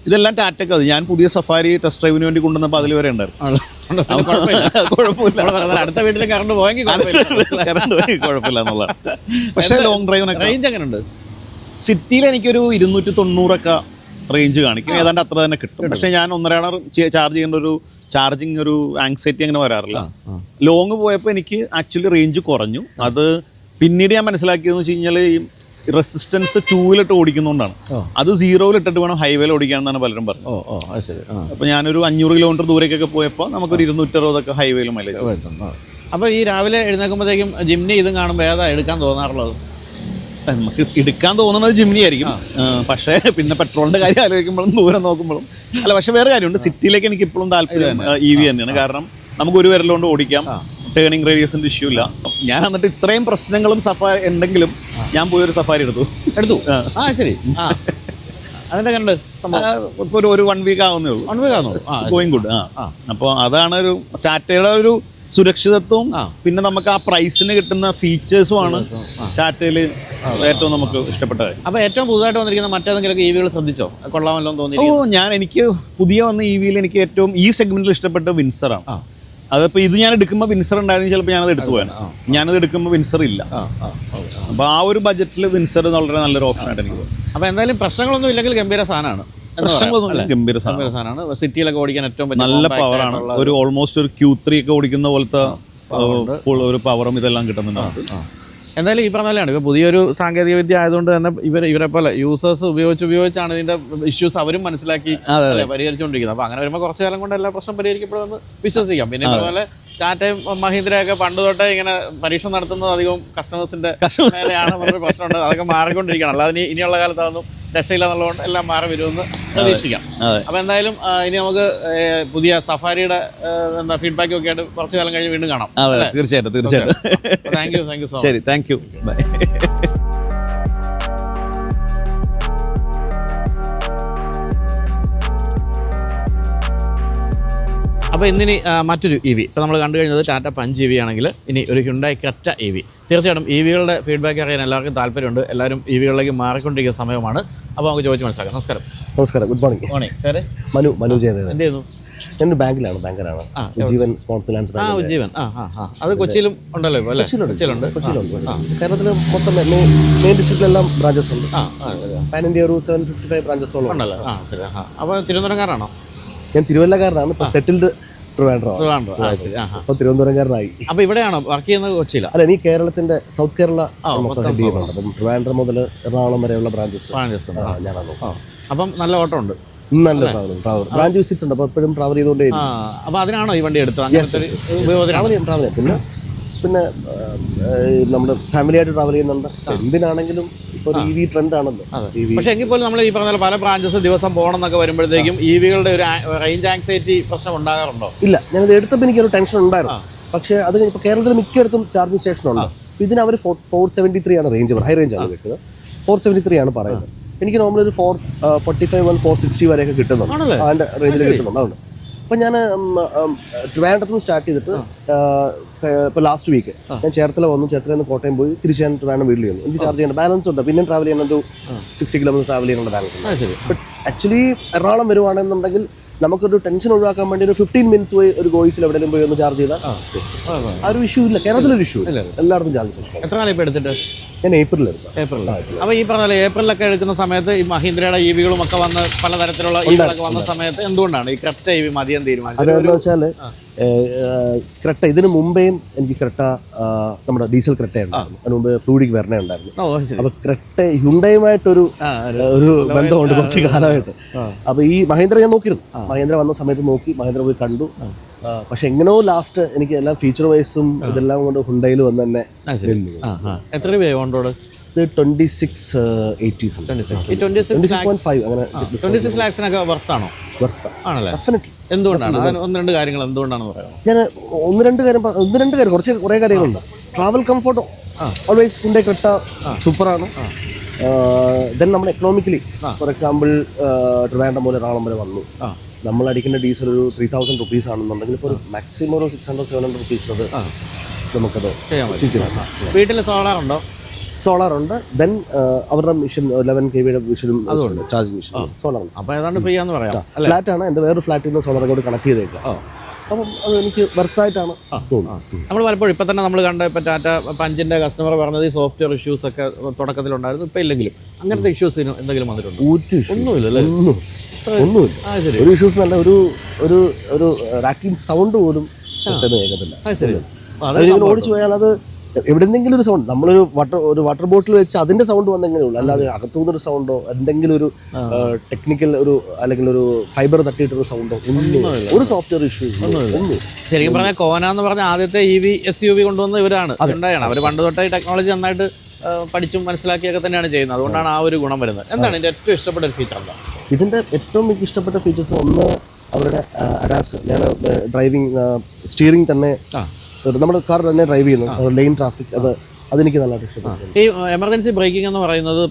ഇതെല്ലാം ടാറ്റക്ക് അത്. ഞാൻ പുതിയ സഫാരി ടെസ്റ്റ് ഡ്രൈവിന് വേണ്ടി കൊണ്ടുവന്നപ്പോൾ അതിൽ വരെ ഉണ്ടായിരുന്നു. അടുത്ത വീട്ടിൽ കറണ്ട് പോയെങ്കിൽ കുഴപ്പമില്ല. കറണ്ട് പോയി കുഴപ്പമില്ല എന്നുള്ളതാണ്. പക്ഷേ ലോങ് ഡ്രൈവിനൊക്കെ റേഞ്ച് എങ്ങനെയുണ്ട് സിറ്റിയിൽ എനിക്കൊരു ഇരുന്നൂറ്റി തൊണ്ണൂറൊക്കെ റേഞ്ച് കാണിക്കും. ഏതാണ്ട് അത്ര തന്നെ കിട്ടും. പക്ഷേ ഞാൻ ഒന്നരാണ് ചാർജ് ചെയ്യേണ്ട ഒരു ചാർജിങ് ഒരു ആങ്സൈറ്റി അങ്ങനെ വരാറില്ല. ലോങ് പോയപ്പോൾ എനിക്ക് ആക്ച്വലി റേഞ്ച് കുറഞ്ഞു. അത് പിന്നീട് ഞാൻ മനസ്സിലാക്കിയതെന്ന് വെച്ച് കഴിഞ്ഞാൽ ഈ റെസിസ്റ്റൻസ് ടൂവിലിട്ട് ഓടിക്കുന്നതുകൊണ്ടാണ് അത് സീറോയിൽ ഇട്ടിട്ട് വേണം ഹൈവേയിൽ ഓടിക്കാമെന്നാണ് പലരും പറഞ്ഞത്. ഓ ഓ അത് ശരി. ആ. അപ്പോൾ ഞാനൊരു അഞ്ഞൂറ് കിലോമീറ്റർ ദൂരേക്കൊക്കെ പോയപ്പോൾ നമുക്കൊരു ഇരുന്നൂറ്ററുപതൊക്കെ ഹൈവേയിൽ മൈലേജ് അപ്പോൾ ഈ രാവിലെ എഴുന്നേൽക്കുമ്പോഴത്തേക്കും ജിംനി ഇതും കാണുമ്പോൾ ഏതാ എടുക്കാൻ തോന്നാറുള്ളത്? നമുക്ക് എടുക്കാൻ തോന്നുന്നത് ജിംനി ആയിരിക്കും. ആ, പക്ഷേ പിന്നെ പെട്രോളിന്റെ കാര്യം ആലോചിക്കുമ്പോഴും ദൂരം നോക്കുമ്പോഴും. അല്ല പക്ഷേ വേറെ കാര്യമുണ്ട്. സിറ്റിയിലേക്ക് എനിക്ക് ഇപ്പോഴും താല്പര്യം ഇ വി തന്നെയാണ്. കാരണം നമുക്ക് ഒരു വിരലുകൊണ്ട് ഓടിക്കാം. ടേണിംഗ് റേഡിയസിന്റെ ഇഷ്യൂ ഇല്ല. ഞാൻ എന്നിട്ട് ഇത്രയും പ്രശ്നങ്ങളും സഫാരി ഉണ്ടെങ്കിലും ഞാൻ പോയി ഒരു സഫാരി എടുത്തു. എടുത്തു? ആ. ശരി. അതിന്റെ കണ്ട് ഒരു വൺ വീക്ക് ആവുന്നേ ഉള്ളൂ. വീക്ക് ആ ഗോയിങ് ഗുഡ് ആ. അപ്പോൾ അതാണ് ഒരു ടാറ്റയുടെ ഒരു സുരക്ഷിതത്വവും പിന്നെ നമുക്ക് ആ പ്രൈസിന് കിട്ടുന്ന ഫീച്ചേഴ്സും ആണ് ടാറ്റയിൽ ഏറ്റവും നമുക്ക് ഇഷ്ടപ്പെട്ടത് അപ്പൊ ഏറ്റവും പുതുതായിട്ട് വന്നിരിക്കുന്ന മറ്റേതെങ്കിലും ഇ വികൾ ശ്രദ്ധിച്ചോ? കൊള്ളാമല്ലോ തോന്നി ഓ ഞാൻ എനിക്ക് പുതിയ വന്ന ഇ വിയിൽ എനിക്ക് ഏറ്റവും ഈ സെഗ്മെന്റിൽ ഇഷ്ടപ്പെട്ട വിൻസറാണ് ആ. അതിപ്പോൾ ഇത് ഞാൻ എടുക്കുമ്പോൾ വിൻസർ ഉണ്ടായിരുന്നു ചിലപ്പോൾ ഞാനത് എടുത്തു പോയാണ് ഞാനത് എടുക്കുമ്പോൾ വിൻസർ ഇല്ല. അപ്പൊ ആ അപ്പോൾ ആ. ഒരു ബജറ്റിൽ വിൻസർ വളരെ നല്ലൊരു ഓപ്ഷൻ ആയിട്ട് എനിക്ക് തോന്നുന്നു. അപ്പോൾ എന്തായാലും പ്രശ്നങ്ങളൊന്നും ഇല്ലെങ്കിൽ ഗംഭീര സാധനമാണ്. പ്രശ്നങ്ങളൊന്നും ഗംഭീര സാധനം ഗംഭീര സാധനമാണ്. സിറ്റിയിലൊക്കെ ഓടിക്കാൻ ഏറ്റവും നല്ല പവറാണ് ഒരു ഓൾമോസ്റ്റ് ഒരു ക്യൂ ത്രീ ഒക്കെ ഓടിക്കുന്ന പോലത്തെ ഒരു പവറും ഇതെല്ലാം കിട്ടുന്നുണ്ട്. എന്തായാലും ഈ പറഞ്ഞ പോലെയാണ്. ഇപ്പോൾ പുതിയൊരു സാങ്കേതിക വിദ്യ ആയതുകൊണ്ട് തന്നെ ഇവർ ഇവരെ പോലെ യൂസേഴ്സ് ഉപയോഗിച്ച് ഉപയോഗിച്ചാണ് ഇതിന്റെ ഇഷ്യൂസ് അവരും മനസ്സിലാക്കി പരിഹരിച്ചുകൊണ്ടിരിക്കുന്നത്. അപ്പോൾ അങ്ങനെ വരുമ്പോൾ കുറച്ച് കാലം കൊണ്ട് എല്ലാ പ്രശ്നം പരിഹരിക്കപ്പെടുമെന്ന് വിശ്വസിക്കാം. പിന്നെ അതുപോലെ ടാറ്റയും മഹീന്ദ്രയൊക്കെ പണ്ട് തൊട്ടേ ഇങ്ങനെ പരീക്ഷ നടത്തുന്നത് അധികം കസ്റ്റമേഴ്സിന്റെ മേലെയാണ് പ്രശ്നമുണ്ട്. അതൊക്കെ മാറിക്കൊണ്ടിരിക്കണം അല്ലാതെ ഇനി ഇനിയുള്ള കാലത്ത് അതൊന്നും രക്ഷയില്ല എന്നുള്ളതുകൊണ്ട് എല്ലാം മാറി വരുമെന്ന് പ്രതീക്ഷിക്കാം. അപ്പോൾ എന്തായാലും ഇനി നമുക്ക് പുതിയ സഫാരിയുടെ എന്താ ഫീഡ്ബാക്ക് ഒക്കെ ആയിട്ട് കുറച്ച് കാലം കഴിഞ്ഞ് വീണ്ടും കാണാം. അതെ തീർച്ചയായിട്ടും തീർച്ചയായിട്ടും. Thank you thank you so ശരി താങ്ക് യു ബൈ അപ്പോൾ ഇന്നിനി മറ്റൊരു ഇ വി ഇപ്പോൾ നമ്മൾ കണ്ടു കഴിഞ്ഞത് ടാറ്റ പഞ്ച് ഇ വി ആണെങ്കിൽ ഇനി ഒരു ഹ്യുണ്ടായി ക്രെറ്റ ഇ വി തീർച്ചയായിട്ടും ഇ വികളുടെ ഫീഡ്ബാക്ക് അറിയാൻ എല്ലാവർക്കും താല്പര്യമുണ്ട്. എല്ലാവരും ഇ വികളിലേക്ക് മാറിക്കൊണ്ടിരിക്കുന്ന സമയമാണ്. അപ്പോൾ നമുക്ക് ചോദിച്ച് മനസ്സിലാക്കാം. നമസ്കാരം. നമസ്കാരം ഗുഡ് മോർണിംഗ് മോർണിംഗ് സാറെ മനു മനു ജയദേവൻ. എന്ത് ചെയ്യുന്നു? ഞാനൊരു ബാങ്കിലാണ് ബാങ്കറാണ്. ആ, ജീവൻ സ്മോൾ ഫിനാൻസ് ആ ജീവൻ. ഉജ്ജീവൻ ആ ആ ആ. അത് കൊച്ചിയിലും ഉണ്ടല്ലോ ഇപ്പോൾ അല്ലേ? കൊച്ചിയിലുണ്ട് കൊച്ചിയിലുണ്ട്. കേരളത്തിൽ മൊത്തം മെയിൻ മെയിൻ ഡിസ്ട്രിക്റ്റിലെല്ലാം ബ്രാഞ്ചസ് ഉണ്ട്. ആ ആ. പാൻ ഇന്ത്യ ഒരു സെവൻ ഫിഫ്റ്റി ഫൈവ് ബ്രാഞ്ചസോളം ഉണ്ടല്ലോ. ആ ശരി ആ. അപ്പോൾ തിരുവനന്തപുരംകാരാണോ ഞാൻ തിരുവല്ലക്കാരനാണ് ഇപ്പോൾ സെറ്റിൽഡ് ട്രിവാൻഡ്രോ. ആ ശരി. അപ്പോൾ തിരുവനന്തപുരംകാരനായി. അപ്പൊ ഇവിടെയാണോ? വർക്ക് ചെയ്യുന്നത് കൊച്ചിയിലാണ് അല്ല നീ കേരളത്തിന്റെ സൗത്ത് കേരള മൊത്തം ഹെഡ് ചെയ്യുന്നുണ്ട്. അപ്പം ട്രിവാൻഡ്രം മുതൽ എറണാകുളം വരെയുള്ള ബ്രാഞ്ചസ് ട്രാൻജസ്റ്റ് ഞാനാണ്. ഓ അപ്പം നല്ല ഓട്ടം ഉണ്ട് നല്ല ട്രാവൽ ട്രാവൽ ബ്രാഞ്ച് വിസിറ്റ്സ് ഉണ്ട്. അപ്പോൾ എപ്പോഴും ട്രാവൽ ചെയ്തുകൊണ്ടേ ആ അപ്പോൾ അതിനാണോ ഈ വണ്ടി എടുത്തത്? അങ്ങനത്തെ ഒരു ഉപയോഗത്തിനാണോ ട്രാവൽ ചെയ്യും ട്രാവൽ ചെയ്യും. പിന്നെ പിന്നെ നമ്മുടെ ഫാമിലി ആയിട്ട് ട്രാവൽ ചെയ്യുന്നുണ്ട്. എന്തിനാണെങ്കിലും ഒരു ഇ വി ട്രെൻഡ് ആണല്ലോ പക്ഷെ എങ്കിൽ പോലും നമ്മൾ ഈ പറഞ്ഞ പല ബ്രാഞ്ചസ് ദിവസം പോകണം എന്നൊക്കെ വരുമ്പോഴത്തേക്കും ഇ വികളുടെ ഒരു റേഞ്ച് ആങ്സൈറ്റി പ്രശ്നം ഉണ്ടാകാറുണ്ടോ? ഇല്ല. ഞാനത് എടുത്തപ്പോൾ എനിക്കൊരു ടെൻഷൻ ഉണ്ടായിരുന്നു. പക്ഷേ അത് ഇപ്പോൾ കേരളത്തിൽ മിക്കയിടത്തും ചാർജിങ് സ്റ്റേഷൻ ഉണ്ട്. അപ്പോൾ ഇതിന് അവർ ഫോർ സെവന്റി ത്രീ ആണ് റേഞ്ച് ഹൈ റേഞ്ച് ആണ് കിട്ടുന്നത് ഫോർ സെവന്റി ത്രീ ആണ് പറയുന്നത്. എനിക്ക് നോർമൽ ഒരു four forty five one four sixty വരെയൊക്കെ കിട്ടുന്നുണ്ട്. അതിന്റെ റേഞ്ചിൽ കിട്ടുന്നുണ്ട്. അതുകൊണ്ട് അപ്പം ഞാൻ ട്രിവാൻഡ്രത്ത് നിന്ന് സ്റ്റാർട്ട് ചെയ്തിട്ട് ഇപ്പോൾ ലാസ്റ്റ് വീക്ക് ഞാൻ ചേർത്തല വന്നു ചേർത്തല നിന്ന് കോട്ടയം പോയി തിരിച്ച് ഞാൻ ട്രിവാൻഡ്രം വീട്ടിൽ ചെയ്യുന്നു എനിക്ക് ചാർജ് ചെയ്യേണ്ട ബാലൻസ് ഉണ്ട്. പിന്നെ ട്രാവൽ ചെയ്യുന്ന ഒരു സിക്സ്റ്റി കിലോമീറ്റർ ട്രാവൽ ചെയ്യാനുള്ള ബാലൻസ് ഉണ്ട്. ബട്ട് ആക്ച്വലി എറണാകുളം വരുവാണെന്നുണ്ടെങ്കിൽ നമുക്കൊരു ടെൻഷൻ ഒഴിവാക്കാൻ വേണ്ടി ഒരു ഫിഫ്റ്റീൻ മിനിറ്റ്സ് പോയി ഒരു ഗോയിസിൽ എവിടെയെങ്കിലും പോയി ഒന്ന് ചാർജ് ചെയ്താൽ ആ, ഒരു ഇഷ്യൂ ഇല്ല. കേരളത്തിലൊരു ഇഷ്യൂ എല്ലായിടത്തും ചാർജ് എത്ര കാലം ഇപ്പോൾ എടുത്തിട്ട്? ഞാൻ ഏപ്രിൽ എടുത്തു ഏപ്രിൽ അപ്പോൾ ഈ പറഞ്ഞ ഏപ്രിലൊക്കെ എടുക്കുന്ന സമയത്ത് ഈ മഹീന്ദ്രയുടെ ഇ വികളും ഒക്കെ വന്ന് പലതരത്തിലുള്ള ഇ വികളൊക്കെ വന്ന സമയത്ത് എന്തുകൊണ്ടാണ് ഈ കറക്റ്റ് ഇ വി മതിയെന്ന് തീരുമാനിച്ചത്? അതെന്ന് വെച്ചാൽ ക്രെട്ട ഇതിന് മുമ്പേയും എനിക്ക് ക്രെട്ട നമ്മുടെ ഡീസൽ ക്രെട്ട ഉണ്ടായിരുന്നു. അതിന് മുമ്പ് ഫ്ലൂഡിക് വെർണ ഉണ്ടായിരുന്നു. അപ്പൊ ക്രെട്ട ഹ്യുണ്ടയുമായിട്ടൊരു ആ ഒരു ബന്ധമുണ്ട് കുറച്ച് കാലമായിട്ട്. അപ്പൊ ഈ മഹേന്ദ്ര ഞാൻ നോക്കിയിരുന്നു. മഹേന്ദ്ര വന്ന സമയത്ത് നോക്കി മഹേന്ദ്ര പോയി കണ്ടു. പക്ഷെ എങ്ങനെയോ ലാസ്റ്റ് എനിക്ക് എല്ലാ ഫീച്ചർ വൈസും ഇതെല്ലാം കൊണ്ട് ഹുണ്ടയിൽ വന്ന് തന്നെ എത്ര രൂപയായി ഓൺ റോഡ്? ഇത് ട്വന്റി സിക്സ് എയ്റ്റീസ് അങ്ങനെ വർത്താണോ വർത്ത ആണല്ലേ? ഡെഫിനറ്റ്ലി എന്തുകൊണ്ടാണ്? ഒന്ന് രണ്ട് കാര്യങ്ങൾ എന്തുകൊണ്ടാണെന്ന് പറയാമോ? ഞാൻ ഒന്ന് രണ്ട് കാര്യം ഒന്ന് രണ്ട് കാര്യം കുറച്ച് കുറേ കാര്യങ്ങളുണ്ട്. Travel comfort always Hyundai Creta സൂപ്പറാണ്. ദെൻ നമ്മൾ എക്കണോമിക്കലി ഫോർ എക്സാമ്പിൾ ട്രിവാൻഡ്രം പോലെ എറണാകുളം വരെ വന്നു. നമ്മൾ അടിക്കുന്ന ഡീസൽ ഒരു ത്രീ തൗസൻഡ് റുപ്പീസ് ആണെന്നുണ്ടെങ്കിൽ ഇപ്പോൾ ഒരു മാക്സിമം ഒരു സിക്സ് ഹൺഡ്രഡ് സെവൻ ഹൺഡ്രഡ് റുപ്പീസിനത് നമുക്കത് വീട്ടിൽ സോളാർ ഉണ്ടോ? സോളാർ ഉണ്ട്. ദെൻ അവരുടെ മിഷൻ ലെവൻ കെ വിയുടെ മിഷനും ചാർജിങ് മിഷൻ സോളാർ ഉണ്ട്. അപ്പോൾ ഏതാണ്ട് ഫ്രീ പറയാം. ഫ്ലാറ്റ് ആണ്. എന്റെ വേറൊരു ഫ്ലാറ്റിൽ നിന്ന് സോളാർ കൂടി കണക്ട് ചെയ്തേക്കുക അപ്പം അത് എനിക്ക് വെർത്തായിട്ടാണ് തോന്നുന്നത്. നമ്മൾ പലപ്പോഴും ഇപ്പം തന്നെ നമ്മൾ കണ്ട ഇപ്പം ടാറ്റ പഞ്ചിന്റെ കസ്റ്റമർ പറഞ്ഞത് ഈ സോഫ്റ്റ്വെയർ ഇഷ്യൂസ് ഒക്കെ തുടക്കത്തിൽ ഉണ്ടായിരുന്നു ഇപ്പം ഇല്ലെങ്കിലും അങ്ങനത്തെ ഇഷ്യൂസിന് എന്തെങ്കിലും വന്നിട്ടുണ്ടോ? ഒന്നുമില്ല ഒന്നുമില്ല. ഒരു ഇഷ്യൂസ് നല്ല ഒരു ഒരു ഒരു റാക്കിംഗ് സൗണ്ട് പോലും കേൾക്കത്തില്ല. ഓടിച്ചു പോയാൽ അത് എവിടെന്തെങ്കിലും ഒരു സൗണ്ട് നമ്മളൊരു വാട്ടർ ഒരു വാട്ടർ ബോട്ടിൽ വെച്ച് അതിന്റെ സൗണ്ട് വന്നെങ്ങനെ ഉള്ളൂ. അല്ലാതെ അകത്തുനിന്നൊരു സൗണ്ടോ എന്തെങ്കിലും ഒരു ടെക്നിക്കൽ ഒരു അല്ലെങ്കിൽ ഒരു ഫൈബർ തട്ടിയിട്ടൊരു സൗണ്ടോ ഒന്നും ഒരു സോഫ്റ്റ്വെയർ ഇഷ്യൂ ഒന്നും ശരിക്കും പറഞ്ഞാൽ കോന എന്ന് പറഞ്ഞ ആദ്യത്തെ E V S U V കൊണ്ടുവന്ന ഇവരാണ്. ഉണ്ടായാണ്. അവർ പണ്ട് തൊട്ടേ ടെക്നോളജി നന്നായിട്ട് പഠിച്ചും മനസ്സിലാക്കിയൊക്കെ തന്നെയാണ് ചെയ്യുന്നത്. അതുകൊണ്ടാണ് ആ ഒരു ഗുണം വരുന്നത്. എന്താണ് ഇതിന്റെ ഏറ്റവും ഇഷ്ടപ്പെട്ട ഒരു ഫീച്ചർ എന്താ? ഇതിന്റെ ഏറ്റവും എനിക്ക് ഇഷ്ടപ്പെട്ട ഫീച്ചേഴ്സ് ഒന്ന് അവരുടെ അഡാസ് ഞാൻ ഡ്രൈവിംഗ് സ്റ്റിയറിംഗ് തന്നെ നമ്മുടെ കാർ തന്നെ ഡ്രൈവ് ചെയ്യുന്നു. ലൈൻ ട്രാഫിക് അത് അതെനിക്ക് നല്ല ഇഷ്ടപ്പെട്ടു. ഈ എമർജൻസി ബ്രേക്കിംഗ് എന്ന് പറയുന്നത്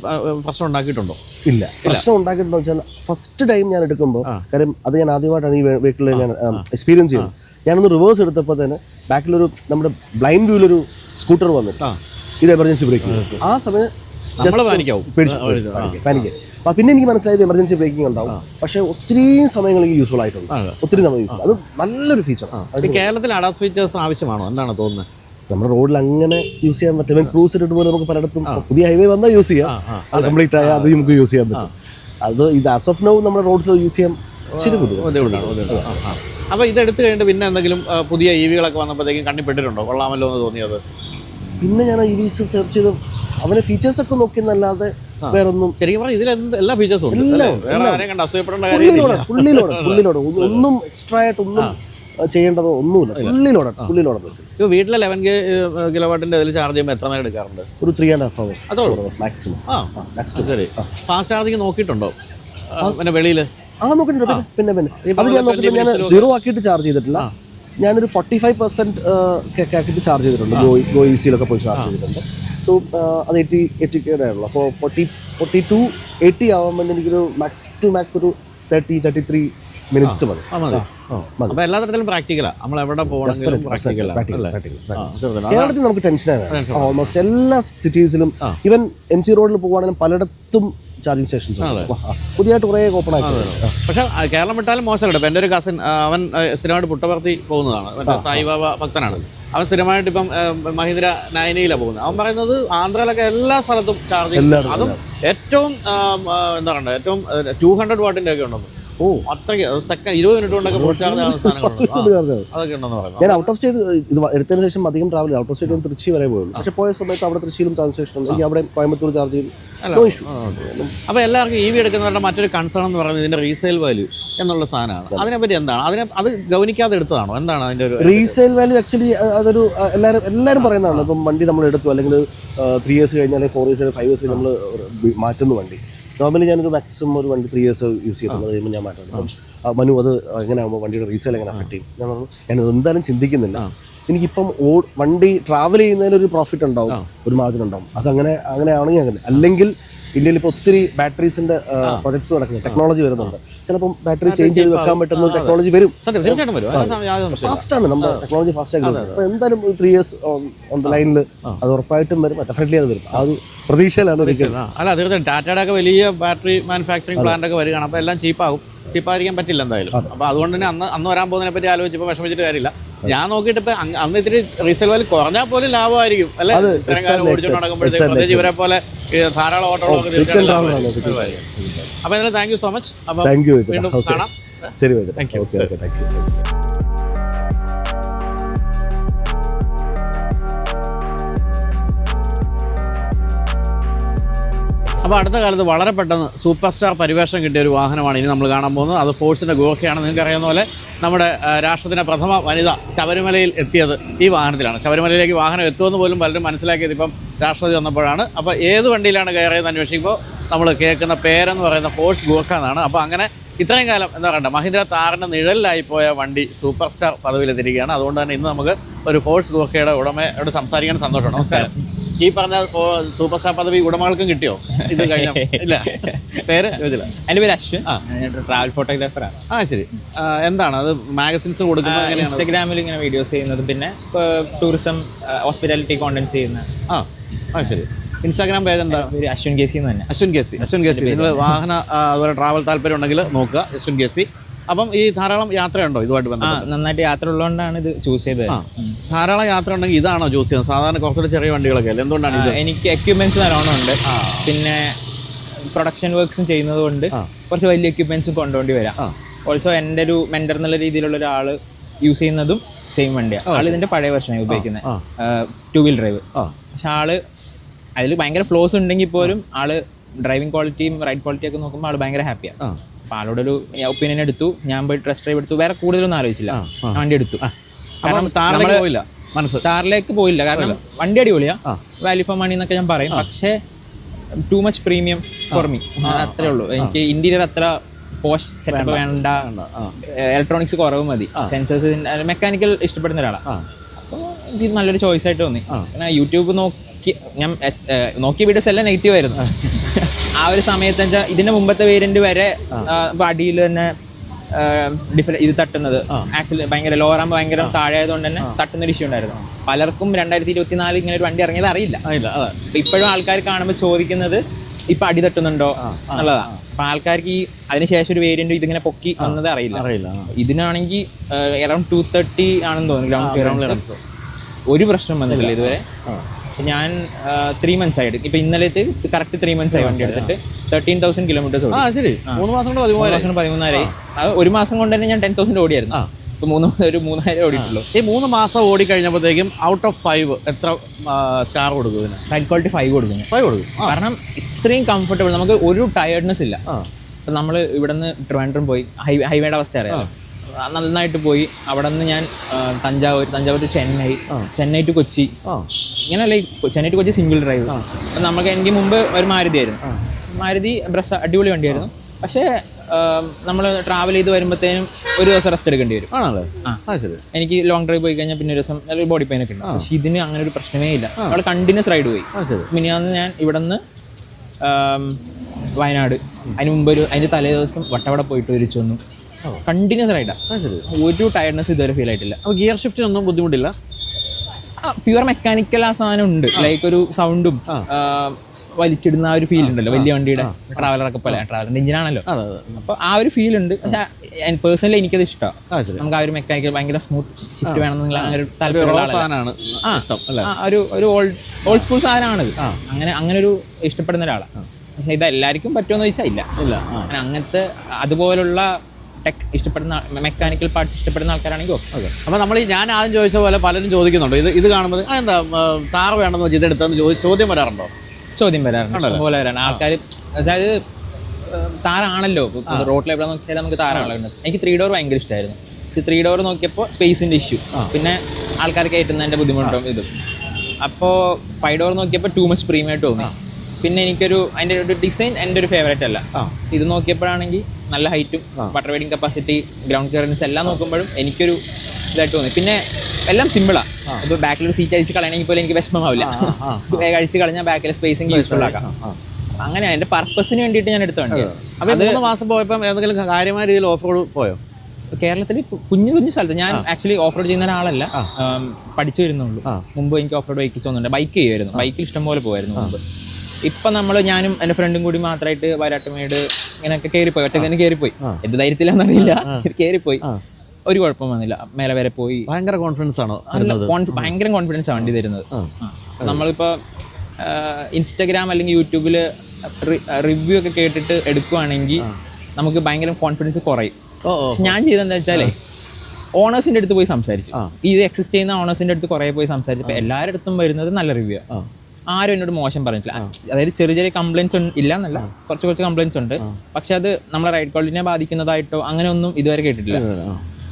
പ്രശ്നം ഉണ്ടാക്കിയിട്ടുണ്ടോ? ഇല്ല. പ്രശ്നം ഉണ്ടാക്കിയിട്ടുണ്ടോ വെച്ചാൽ ഫസ്റ്റ് ടൈം ഞാൻ എടുക്കുമ്പോൾ കാര്യം അത് ഞാൻ ആദ്യമായിട്ടാണ് ഈ വെഹിക്കിളിൽ ഞാൻ എക്സ്പീരിയൻസ് ചെയ്യുന്നത്. ഞാനൊന്ന് റിവേഴ്സ് എടുത്തപ്പോൾ തന്നെ ബാക്കിലൊരു നമ്മുടെ ബ്ലൈൻഡ് വ്യൂലൊരു സ്കൂട്ടർ വന്നിട്ട് ഇത് എമർജൻസി ബ്രേക്കിംഗ് ആ സമയം നമ്മൾ പാനിക്കാവും പേടിച്ചു പാനിക്ക് അപ്പൊ പിന്നെ എനിക്ക് മനസ്സിലായത് എമർജൻസി ബ്രേക്കിംഗ് ഉണ്ടാവും. പക്ഷേ ഒത്തിരി സമയങ്ങൾ എനിക്ക് യൂസ്ഫുൾ ആയിട്ടുണ്ട്. ഒത്തിരി സമയം യൂസ്ഫുൾ അത് നല്ലൊരു ഫീച്ചർ കേരളത്തിൽ അഡാസ് ഫീച്ചേഴ്സ് ആവശ്യമാണോ? എന്താണ് തോന്നുന്നത്? നമ്മുടെ റോഡിൽ അങ്ങനെ യൂസ് ചെയ്യാൻ പറ്റും ക്രൂസ് ഇട്ടിട്ട് പോലെ നമുക്ക് പലയിടത്തും പുതിയ ഹൈവേ വന്നാൽ യൂസ് ചെയ്യാം. അത് കംപ്ലീറ്റ് ആയാൽ അത് നമുക്ക് യൂസ് ചെയ്യാൻ പറ്റും. അത് ഇത് ആസ് ഓഫ് നൗ നമ്മുടെ റോഡ്സ് യൂസ് ചെയ്യാൻ ഇച്ചിരി ആ. അപ്പോൾ ഇതെടുത്ത് കഴിഞ്ഞിട്ട് പിന്നെ എന്തെങ്കിലും പുതിയ ഇ വികളൊക്കെ വന്നപ്പോഴത്തേക്കും കണ്ണിപ്പെട്ടിട്ടുണ്ടോ കൊള്ളാമല്ലോ എന്ന് തോന്നിയത്. പിന്നെ ഞാൻ ഇ വിസ് സെർച്ച് ചെയ്ത് അവനെ ഫീച്ചേഴ്സൊക്കെ നോക്കിയെന്നല്ലാതെ വേറൊന്നും ശരിക്കും പറഞ്ഞാൽ ഇതിൽ എല്ലാ ഫീച്ചേഴ്സും ഉണ്ട്. ഫുള്ളി ലോഡ് ഫുള്ളി ലോഡ് ഒന്നും എക്സ്ട്രാ ആയിട്ട് ഒന്നും ചെയ്യേണ്ടതോ ഒന്നുമില്ല. ഫുള്ളി ലോഡ് ഫുള്ളി ലോഡ് ഇപ്പോൾ വീട്ടിലെ ലെവൻ കിലോ വാട്ടിന്റെ ഇതിൽ ചാർജ് ചെയ്യുമ്പോൾ എത്ര നേരം എടുക്കാറുണ്ട്? ഒരു ത്രീ ആൻഡ് ഹാഫ് അവേഴ്സ് അതോ മാക്സിമം ആ. നെക്സ്റ്റ് ശരി. ഫാസ്റ്റ് ചാർജിങ് നോക്കിയിട്ടുണ്ടോ? പിന്നെ വെളിയിൽ ആ നോക്കിയിട്ടുണ്ട്. പിന്നെ പിന്നെ അത് ഞാൻ നോക്കിയിട്ട് ഞാൻ 20 സീറോ ആക്കിയിട്ട് ചാർജ് ചെയ്തിട്ടില്ല. ഞാനൊരു ഫോർട്ടി ഫൈവ് പെർസെന്റ് ആക്കിയിട്ട് ചാർജ് ചെയ്തിട്ടുണ്ട്. ഗോ ഗോ ഇ സിയിലൊക്കെ പോയി ചാർജ് ചെയ്തിട്ടുണ്ട്. സോ അത് എയ്റ്റി എയ്റ്റി കെയുടെ ആണല്ലോ അപ്പോൾ ഫോർട്ടി ഫോർട്ടി ടു എയ്റ്റി ആവാൻ വേണ്ടി എനിക്കൊരു മാക്സ് ടു മാക്സ് ഒരു തേർട്ടി തേർട്ടി ത്രീ മിനിറ്റ്സ് മതി. എല്ലാ തരത്തിലും പ്രാക്ടിക്കലാണ് നമ്മൾ എവിടെ പോകണമെങ്കിലും. കേരളത്തിൽ നമുക്ക് ടെൻഷനാണ് ഓൾമോസ്റ്റ് എല്ലാ സിറ്റീസിലും ഈവൻ എം സി റോഡിൽ പോകുവാണെങ്കിലും പലയിടത്തും ചാർജിങ് സ്റ്റേഷൻസ് പുതിയതായിട്ട് കുറേ ഓപ്പൺ ആക്കി പക്ഷേ കേരളം വിട്ടാലും മോശമല്ല എന്റെ ഒരു കസിൻ അവൻ സ്ഥിരമായിട്ട് പുട്ടപർത്തി പോകുന്നതാണ്. സായിബാബ ഭക്തനാണ്. അവൻ സ്ഥിരമായിട്ട് ഇപ്പം മഹീന്ദ്ര നയനയിലാണ് പോകുന്നത്. അവൻ പറയുന്നത് ആന്ധ്രയിലൊക്കെ എല്ലാ സ്ഥലത്തും ചാർജ് എല്ലായിടത്തും, അതും ഏറ്റവും എന്താ പറയുക ഏറ്റവും ടു ഹൺഡ്രഡ് വാട്ടിന്റെ ഒക്കെ ഉണ്ടെന്ന്. ഓ അത്രയ്ക്ക് സെക്കൻഡ് ഇരുപത് മിനിറ്റ് കൊണ്ടൊക്കെ അതൊക്കെ ഉണ്ടെന്ന് ഞാൻ ഔട്ട് ഓഫ് സ്റ്റേറ്റ് ഇത് എടുത്തതിന് ശേഷം അധികം ട്രാവൽ ഔട്ട് ഓഫ് സ്റ്റേറ്റ് തൃശ്ശി വരെ പോയുള്ളൂ. പക്ഷെ പോയ സമയത്ത് അവിടെ തൃശ്ശിയിലും ചാർജ് സ്റ്റേഷൻ എനിക്ക് അവിടെ കോയമ്പത്തൂർ ചാർജ് ചെയ്യും. അപ്പോൾ എല്ലാവർക്കും ഇ വി എടുക്കുന്നവരുടെ മറ്റൊരു കൺസേൺ എന്ന് പറയുന്നത് ഇതിന്റെ റീസെയിൽ വാല്യൂ എന്നുള്ള സാധനമാണ്. അതിനെപ്പറ്റി എന്താണ്? അതിനെ അത് ഗവനിക്കാതെ എടുത്തതാണോ? എന്താണ് അതിന്റെ ഒരു റീസെയിൽ വാല്യൂ ആക്ച്വലി അതൊരു എല്ലാവരും എല്ലാവരും പറയുന്നതാണ്. ഇപ്പം വണ്ടി നമ്മൾ എടുത്തു. അല്ലെങ്കിൽ ത്രീ ഇയേഴ്സ് കഴിഞ്ഞാൽ ഫോർ ഇയേഴ്സ് ഫൈവ് ഇയേഴ്സ് നമ്മൾ മാറ്റുന്നു വണ്ടി. നോർമലി ഞാനൊരു മാക്സിമം ഒരു വണ്ടി ത്രീ ഇയേഴ്സ് യൂസ് ചെയ്യുന്നത് കഴിയുമ്പോൾ ഞാൻ മാറ്റുന്നത് അപ്പം, മനു അത് എങ്ങനെ ആകുമ്പോൾ വണ്ടിയുടെ റീസെയിൽ എങ്ങനെ അഫക്ട് ചെയ്യും? ഞാൻ പറഞ്ഞു ഞാൻ എന്തായാലും ചിന്തിക്കുന്നില്ല. എനിക്കിപ്പം ഓ വണ്ടി ട്രാവൽ ചെയ്യുന്നതിനൊരു പ്രോഫിറ്റ് ഉണ്ടാവും ഒരു മാർജിൻ ഉണ്ടാവും. അതങ്ങനെ അങ്ങനെ ആണെങ്കിൽ അങ്ങനെ. അല്ലെങ്കിൽ ഇന്ത്യയിൽ ഇപ്പോൾ ഒത്തിരി ബാറ്ററീസിന്റെ പ്രൊജക്ട്സ് നടക്കുന്നുണ്ട്. ടെക്നോളജി വരുന്നുണ്ട്. ചിലപ്പം ബാറ്ററി ചേഞ്ച് ചെയ്ത് വെക്കാൻ പറ്റുന്ന ടെക്നോളജി വരും. സത്യം തീർച്ചയായിട്ടും വരും. അതിനകത്ത് യാതൊരു സംശയമില്ല. ഫാസ്റ്റ് ആണ് നമ്മുടെ ടെക്നോളജി ഫാസ്റ്റ് ആയി അപ്പോൾ എന്തായാലും ത്രീ ഇയേഴ്സ് ഓൺ ദ ലൈനിൽ അത് ഉറപ്പായിട്ടും വരും. ഡെഫിനറ്റ്ലി അത് വരും. ആ ഒരു പ്രതീക്ഷയിലാണ് അല്ല തീർച്ചയായും ടാറ്റയുടെ ഒക്കെ വലിയ ബാറ്ററി മാനുഫാക്ചറിങ് പ്ലാന്റ് ഒക്കെ വരികയാണ്. അപ്പോൾ എല്ലാം ചീപ്പാകും ചീപ്പായിരിക്കാൻ പറ്റില്ല എന്തായാലും. അപ്പോൾ അതുകൊണ്ട് തന്നെ അന്ന് അന്ന് വരാൻ പോകുന്നതിനെ പറ്റി ആലോചിച്ചപ്പോൾ വിഷമിച്ചിട്ട് കാര്യമില്ല. ഞാൻ നോക്കിയിട്ട് ഇപ്പം അന്ന് ഇത്തിരി റീസെയിൽ വാല്യൂ കുറഞ്ഞാൽ പോലും ലാഭമായിരിക്കും. അല്ലേ? അത് ഇത്രയും കാലം exactly, നടക്കുമ്പോഴത്തേക്കും പോലെ ധാരാളം ഓട്ടോകളൊക്കെ തീർച്ചയായിട്ടും അപ്പോൾ എന്തായാലും താങ്ക് യു സോ മച്ച് അപ്പോൾ താങ്ക് യു വീണ്ടും കാണാം. ശരി വരും Thank you. Okay okay thank you അപ്പോൾ അടുത്ത കാലത്ത് വളരെ പെട്ടെന്ന് സൂപ്പർ സ്റ്റാർ പരിവേഷം കിട്ടിയ ഒരു വാഹനമാണ് ഇനി നമ്മൾ കാണാൻ പോകുന്നത്. അത് ഫോഴ്സിന്റെ ഗോഹയാണ് നിങ്ങൾക്ക് അറിയാവുന്ന പോലെ നമ്മുടെ രാഷ്ട്രത്തിന്റെ പ്രഥമ വനിത ശബരിമലയിൽ എത്തിയത് ഈ വാഹനത്തിലാണ്. ശബരിമലയിലേക്ക് വാഹനം എത്തുമെന്ന് പോലും പലരും മനസ്സിലാക്കിയത് ഇപ്പം രാഷ്ട്രപതി വന്നപ്പോഴാണ്. അപ്പോൾ ഏത് വണ്ടിയിലാണ് കയറിയതെന്ന് അന്വേഷിക്കുമ്പോൾ നമ്മൾ കേൾക്കുന്ന പേരെന്ന് പറയുന്ന ഫോഴ്സ് ഗോർക്കാനാണ് എന്നാണ് അപ്പോൾ അങ്ങനെ ഇത്രയും കാലം എന്താ പറയണ്ട മഹീന്ദ്ര താറിന്റെ നിഴലിലായി പോയ വണ്ടി സൂപ്പർ സ്റ്റാർ പദവിയിലെത്തിയിരിക്കുകയാണ്. അതുകൊണ്ട് തന്നെ ഇന്ന് നമുക്ക് ഒരു ഫോഴ്സ് ഗോർക്കയുടെ ഉടമയോട് സംസാരിക്കാൻ സന്തോഷമാണ്. നമസ്കാരം. ഈ പറഞ്ഞ സൂപ്പർ സ്റ്റാർ പദവി ഉടമകൾക്കും കിട്ടിയോ? ഇത് കഴിഞ്ഞ ഇല്ല. പേര് ചോദിച്ചില്ല. എന്റെ പേര് അശ്വിൻ. ട്രാവൽ ഫോട്ടോഗ്രാഫറാണ് ആ ശരി. എന്താണ്? അത് മാഗസിൻസ് കൊടുക്കുന്നത് ഇൻസ്റ്റാഗ്രാമിൽ ഇങ്ങനെ വീഡിയോസ് ചെയ്യുന്നത്. പിന്നെ ടൂറിസം ഹോസ്പിറ്റാലിറ്റി കോണ്ടന്റ് ചെയ്യുന്ന. ആ ആ ശരി. ഇൻസ്റ്റാഗ്രാം പേജ് എന്താ? പേര് അശ്വിൻ കേസി സി എന്ന് തന്നെ. അശ്വിൻ കേസി അശ്വിൻ കേസി. നിങ്ങൾ വാഹന അതുപോലെ ട്രാവൽ താല്പര്യം ഉണ്ടെങ്കിൽ നോക്കുക അശ്വിൻ കേസി. അപ്പം ഈ ധാരാളം യാത്രയുണ്ടോ ഇതുമായിട്ട് ബന്ധപ്പെട്ട്? നന്നായിട്ട് യാത്ര ഉള്ളതുകൊണ്ടാണ് ഇത് ചൂസ് ചെയ്തത്. ധാരാളം യാത്ര ഉണ്ടെങ്കിൽ ഇതാണോ ചൂസ് ചെയ്യുന്നത്? സാധാരണ കുറച്ചുകൂടി ചെറിയ വണ്ടികളൊക്കെ അല്ലേ? എന്തുകൊണ്ടാണ് ഇത്? എനിക്ക് എക്യുപ്മെന്റ്സ് നല്ലോണം ഉണ്ട് പിന്നെ പ്രൊഡക്ഷൻ വർക്ക്സും ചെയ്യുന്നത് കൊണ്ട് കുറച്ച് വലിയ എക്യുപ്മെന്റ്സും കൊണ്ടുപോണ്ടി വരാം. ഓൾസോ എന്റെ ഒരു മെന്റർ എന്നുള്ള രീതിയിലുള്ള ഒരാൾ യൂസ് ചെയ്യുന്നതും സെയിം വണ്ടിയാണ് ആൾ ഇതിന്റെ പഴയ വർഷമാണ് ഉപയോഗിക്കുന്നത്. ടു വീൽ ഡ്രൈവ് പക്ഷെ ആൾ അതിൽ ഭയങ്കര ഫ്ലോസ് ഉണ്ടെങ്കിൽ പോലും ആൾ ഡ്രൈവിംഗ് ക്വാളിറ്റിയും റൈഡ് ക്വാളിറ്റി ഒക്കെ നോക്കുമ്പോൾ ആൾ ഭയങ്കര ഹാപ്പിയാണ് അപ്പൊ ആളോട് ഒരു ഒപ്പീനിയൻ എടുത്തു ഞാൻ പോയി ടെസ്റ്റ് ഡ്രൈവ് എടുത്തു. വേറെ കൂടുതലൊന്നും ആലോചിച്ചില്ല. വണ്ടി എടുത്തു. കാരണം താറിലേക്ക് പോയില്ല? മനസ്സ്. കാറിലേക്ക് പോയില്ല. കാരണം വണ്ടി അടിപൊളിയാ. വാല്യൂ ഫോർ മണി എന്നൊക്കെ ഞാൻ പറയും. പക്ഷേ too much premium for me അത്രേ ഉള്ളൂ. എനിക്ക് ഇന്റീരിയർ അത്ര പോഷ് സെറ്റപ്പ് വേണ്ട. ഇലക്ട്രോണിക്സ് കുറവ് മതി. സെൻസേഴ്സ് മെക്കാനിക്കൽ ഇഷ്ടപ്പെടുന്ന ഒരാളാണ് അപ്പോൾ എനിക്ക് നല്ലൊരു ചോയ്സ് ആയിട്ട് തോന്നി. യൂട്യൂബ് നോക്കി ഞാൻ എ- നോക്കിയ വീഡിയോസ് എല്ലാം നെഗറ്റീവ് ആയിരുന്നു. ആ ഒരു സമയത്ത് വെച്ചാൽ ഇതിന്റെ മുമ്പത്തെ വേരിയന്റ് വരെ അടിയിൽ തന്നെ ഡിഫറെ ഇത് തട്ടുന്നത്. ആക്ച്വലി ഭയങ്കര ലോവർ ആകുമ്പോൾ ഭയങ്കര താഴെ ആയതുകൊണ്ട് തന്നെ തട്ടുന്ന ഒരു ഇഷ്യൂ ഉണ്ടായിരുന്നു. പലർക്കും രണ്ടായിരത്തി ഇരുപത്തിനാല് ഇങ്ങനെ ഒരു വണ്ടി ഇറങ്ങിയത് അറിയില്ല. ഇപ്പോഴും ആൾക്കാർ കാണുമ്പോൾ ചോദിക്കുന്നത് ഇപ്പൊ അടി തട്ടുന്നുണ്ടോ എന്നുള്ളതാ. അപ്പൊ ആൾക്കാർക്ക് ഈ അതിനുശേഷം ഒരു വേരിയന്റ് ഇതിങ്ങനെ പൊക്കി വന്നത് അറിയില്ല. ഇതിനാണെങ്കിൽ അറൌണ്ട് ടു തേർട്ടി ആണെന്ന് തോന്നുന്നു ഗ്രൗണ്ട് ഒരു പ്രശ്നം വന്നിട്ടില്ല ഇതുവരെ. ഞാൻ ത്രീ മന്ത്സ് ആയിട്ട് ഇപ്പൊ ഇന്നലത്തെ കറക്റ്റ് ത്രീ മന്ത്സ് ആയി വണ്ടി എടുത്തിട്ട് തേർട്ടീൻ തൗസൻഡ് കിലോമീറ്റേഴ്സ് ഓടി. മൂന്ന് മാസം കൊണ്ട് മാസം പതിമൂന്നായിരം ഒരു മാസം കൊണ്ട് തന്നെ ഞാൻ ടെൻ തൗസൻഡ് ഓടിയായിരുന്നു. ഇപ്പൊ മൂന്ന് ഒരു മൂന്നായിരം ഓടിയിട്ടുള്ളൂ. ഈ മൂന്ന് മാസം ഓടി കഴിഞ്ഞപ്പോഴത്തേക്കും ഔട്ട് ഓഫ് ഫൈവ് എത്ര സ്റ്റാർ കൊടുക്കും റൈഡ് ക്വാളിറ്റി ഫൈവ് കൊടുക്കും ഫൈവ് കൊടുക്കും. കാരണം ഇത്രയും കംഫർട്ടബിൾ നമുക്ക് ഒരു ടയർഡ്നെസ് ഇല്ല. നമ്മൾ ഇവിടെ നിന്ന് ട്രിവാൻഡ്രം പോയി ഹൈവേയുടെ അവസ്ഥ അറിയാം നന്നായിട്ട് പോയി. അവിടെ നിന്ന് ഞാൻ തഞ്ചാവൂർ തഞ്ചാവൂർ ടു ചെന്നൈ. ചെന്നൈ ടു കൊച്ചി. ഇങ്ങനെയല്ലേ Chennai to Kochi single drive നമുക്ക് എനിക്ക് മുമ്പ് ഒരു മാരുതി ആയിരുന്നു. മാരുതി ബ്രസ് അടിപൊളി വണ്ടിയായിരുന്നു. പക്ഷേ നമ്മൾ ട്രാവൽ ചെയ്ത് വരുമ്പോഴത്തേനും ഒരു ദിവസം റെസ്റ്റ് എടുക്കേണ്ടി വരും. ആണല്ലോ? ആ. ആ ശരി. എനിക്ക് ലോങ് ഡ്രൈവ് പോയി കഴിഞ്ഞാൽ പിന്നെ ഒരു ദിവസം നല്ലൊരു ബോഡി പെയിൻ ഒക്കെ ഉണ്ട്. പക്ഷേ ഇതിന് അങ്ങനെ ഒരു പ്രശ്നമേ ഇല്ല. നമ്മൾ കണ്ടിന്യൂസ് റൈഡ് പോയി. മിനിയാന്ന് ഞാൻ ഇവിടെ നിന്ന് വയനാട്. അതിന് മുമ്പ് ഒരു അതിന്റെ തലേ ദിവസം വട്ടവട പോയിട്ട് തിരിച്ചു വന്നു. കണ്ടിന്യൂസ് റൈഡാണ് ഒരു ടയർഡ്നെസ് ഇതുവരെ ഫീൽ ആയിട്ടില്ല. അപ്പോൾ ഗിയർ ഷിഫ്റ്റിനൊന്നും ബുദ്ധിമുട്ടില്ല? പ്യുവർ മെക്കാനിക്കൽ ആ സാധനം ഉണ്ട്. ലൈക്ക് ഒരു സൗണ്ടും വലിച്ചിടുന്ന ആ ഒരു ഫീൽ ഉണ്ടല്ലോ. വലിയ വണ്ടിയുടെ ട്രാവലറൊക്കെ പോലെ. ട്രാവലറിന്റെ എഞ്ചിനാണല്ലോ അപ്പൊ ആ ഒരു ഫീൽ ഉണ്ട്. പേഴ്സണലി എനിക്കത് ഇഷ്ടമാണ്. നമുക്ക് ആ ഒരു മെക്കാനിക്കൽ ഭയങ്കര സ്മൂത്ത് ഷിഫ്റ്റ് വേണമെന്നുള്ള അങ്ങനെ ഒരു ഒരു താല്പര്യമുള്ള ഓൾഡ് സ്കൂൾ സാധനമാണത്. അങ്ങനെ അങ്ങനെ ഒരു ഇഷ്ടപ്പെടുന്ന ഒരാളാണ്. പക്ഷെ ഇത് എല്ലാവർക്കും പറ്റുമെന്ന് ചോദിച്ചാൽ ഇല്ല. അങ്ങനത്തെ അതുപോലുള്ള ടെക് ഇഷ്ടപ്പെടുന്ന മെക്കാനിക്കൽ പാർട്സ് ഇഷ്ടപ്പെടുന്ന ആൾക്കാരാണെങ്കിൽ ഓക്കെ അപ്പോൾ നമ്മൾ ഈ ഞാൻ ആദ്യം ചോദിച്ച പോലെ പലരും ചോദിക്കുന്നുണ്ടോ. ഇത് ഇത് കാണുമ്പോൾ എന്താ താറ വേണമെന്ന് വെച്ച് ഇതെടുത്തെന്ന് ചോദി ചോദ്യം വരാറുണ്ടോ? ചോദ്യം വരാറുണ്ട്. ഇഷ്ടംപോലെ വരാണ് ആൾക്കാർ അതായത് താറാണല്ലോ. താരാണല്ലോ റോഡിൽ എവിടെ നോക്കിയാൽ നമുക്ക് താരാണല്ലോ വരുന്നത് എനിക്ക് ത്രീ ഡോർ ഭയങ്കര ഇഷ്ടമായിരുന്നു ത്രീ ഡോർ നോക്കിയപ്പോൾ സ്പേസിന്റെ ഇഷ്യൂ പിന്നെ ആൾക്കാർ കയറ്റുന്നതിന്റെ ബുദ്ധിമുട്ടും ഇതും. അപ്പോൾ ഫൈവ് ഡോർ നോക്കിയപ്പോൾ ടു മച്ച് പ്രീമിയമായിട്ട് തോന്നി. പിന്നെ എനിക്കൊരു അതിന്റെ ഒരു ഡിസൈൻ എന്റെ ഒരു ഫേവറേറ്റ് അല്ല. ഇത് നോക്കിയപ്പോഴാണെങ്കിൽ നല്ല ഹൈറ്റും water wading capacity ground clearance എല്ലാം നോക്കുമ്പോഴും എനിക്കൊരു ഇതായിട്ട് തോന്നി. പിന്നെ എല്ലാം സിമ്പിളാണ് ഇപ്പൊ ബാക്കിൽ ഒരു സീറ്റ് അഴിച്ച് കളയണമെങ്കിൽ പോലും എനിക്ക് വിഷമമാവില്ല. വേഗം അഴിച്ച് കളഞ്ഞാൽ ബാക്കിലെ സ്പേസിങ് യൂസ്ഫുൾ ആക്കാം. അങ്ങനെയാണ്. എന്റെ പർപ്പസിന് വേണ്ടിയിട്ട് ഞാൻ എടുത്ത വേണ്ടി മാസം പോയപ്പോൾ ഏതെങ്കിലും കാര്യമായ രീതിയിൽ ഓഫ് റോഡ് പോയോ? കേരളത്തിൽ കുഞ്ഞു കുഞ്ഞു സ്ഥലത്ത് ഞാൻ ആക്ച്വലി ഓഫ് റോഡ് ചെയ്യുന്ന ഒരാളല്ല. പഠിച്ചു വരുന്നുള്ളൂ. മുമ്പ് എനിക്ക് ഓഫ് റോഡ് ബൈക്ക് തോന്നുന്നുണ്ട് ബൈക്ക് ചെയ്യുമായിരുന്നു. ബൈക്കിൽ ഇഷ്ടം പോലെ പോയായിരുന്നു മുമ്പ്. ഇപ്പൊ നമ്മൾ ഞാനും എന്റെ ഫ്രണ്ടും കൂടി മാത്രമായിട്ട് വരാട്ടുമേട് ഇങ്ങനെയൊക്കെ കയറിപ്പോയി ഒറ്റ തന്നെ കയറിപ്പോയി എന്ത് ധൈര്യത്തിലാണെന്നറിയില്ല കയറിപ്പോയി ഒരു കുഴപ്പം വന്നില്ല. മേലെ വരെ പോയി. ഭയങ്കര കോൺഫിഡൻസ് ആണോ ഭയങ്കര കോൺഫിഡൻസ് ആണ് വണ്ടി തരുന്നത്. നമ്മളിപ്പോ ഇൻസ്റ്റഗ്രാം അല്ലെങ്കിൽ യൂട്യൂബിൽ റിവ്യൂ ഒക്കെ കേട്ടിട്ട് എടുക്കുവാണെങ്കിൽ നമുക്ക് ഭയങ്കര കോൺഫിഡൻസ് കുറയും. ഞാൻ ചെയ്തെന്താ വെച്ചാലേ ഓണേഴ്സിന്റെ അടുത്ത് പോയി സംസാരിച്ചു. ഇത് എക്സിസ്റ്റ് ചെയ്യുന്ന ഓണേഴ്സിന്റെ അടുത്ത് കുറെ പോയി സംസാരിച്ചു. എല്ലാവരുടെ അടുത്തും വരുന്നത് നല്ല റിവ്യൂ ആരും എന്നോട് മോശം പറഞ്ഞിട്ടില്ല. അതായത് ചെറിയ ചെറിയ കംപ്ലൈൻസ് ഇല്ല എന്നല്ല കുറച്ച് കുറച്ച് കംപ്ലൈൻസ് ഉണ്ട്. പക്ഷെ അത് നമ്മളെ റൈഡ് ക്വാളിറ്റിനെ ബാധിക്കുന്നതായിട്ടോ അങ്ങനെ ഒന്നും ഇതുവരെ കേട്ടിട്ടില്ല.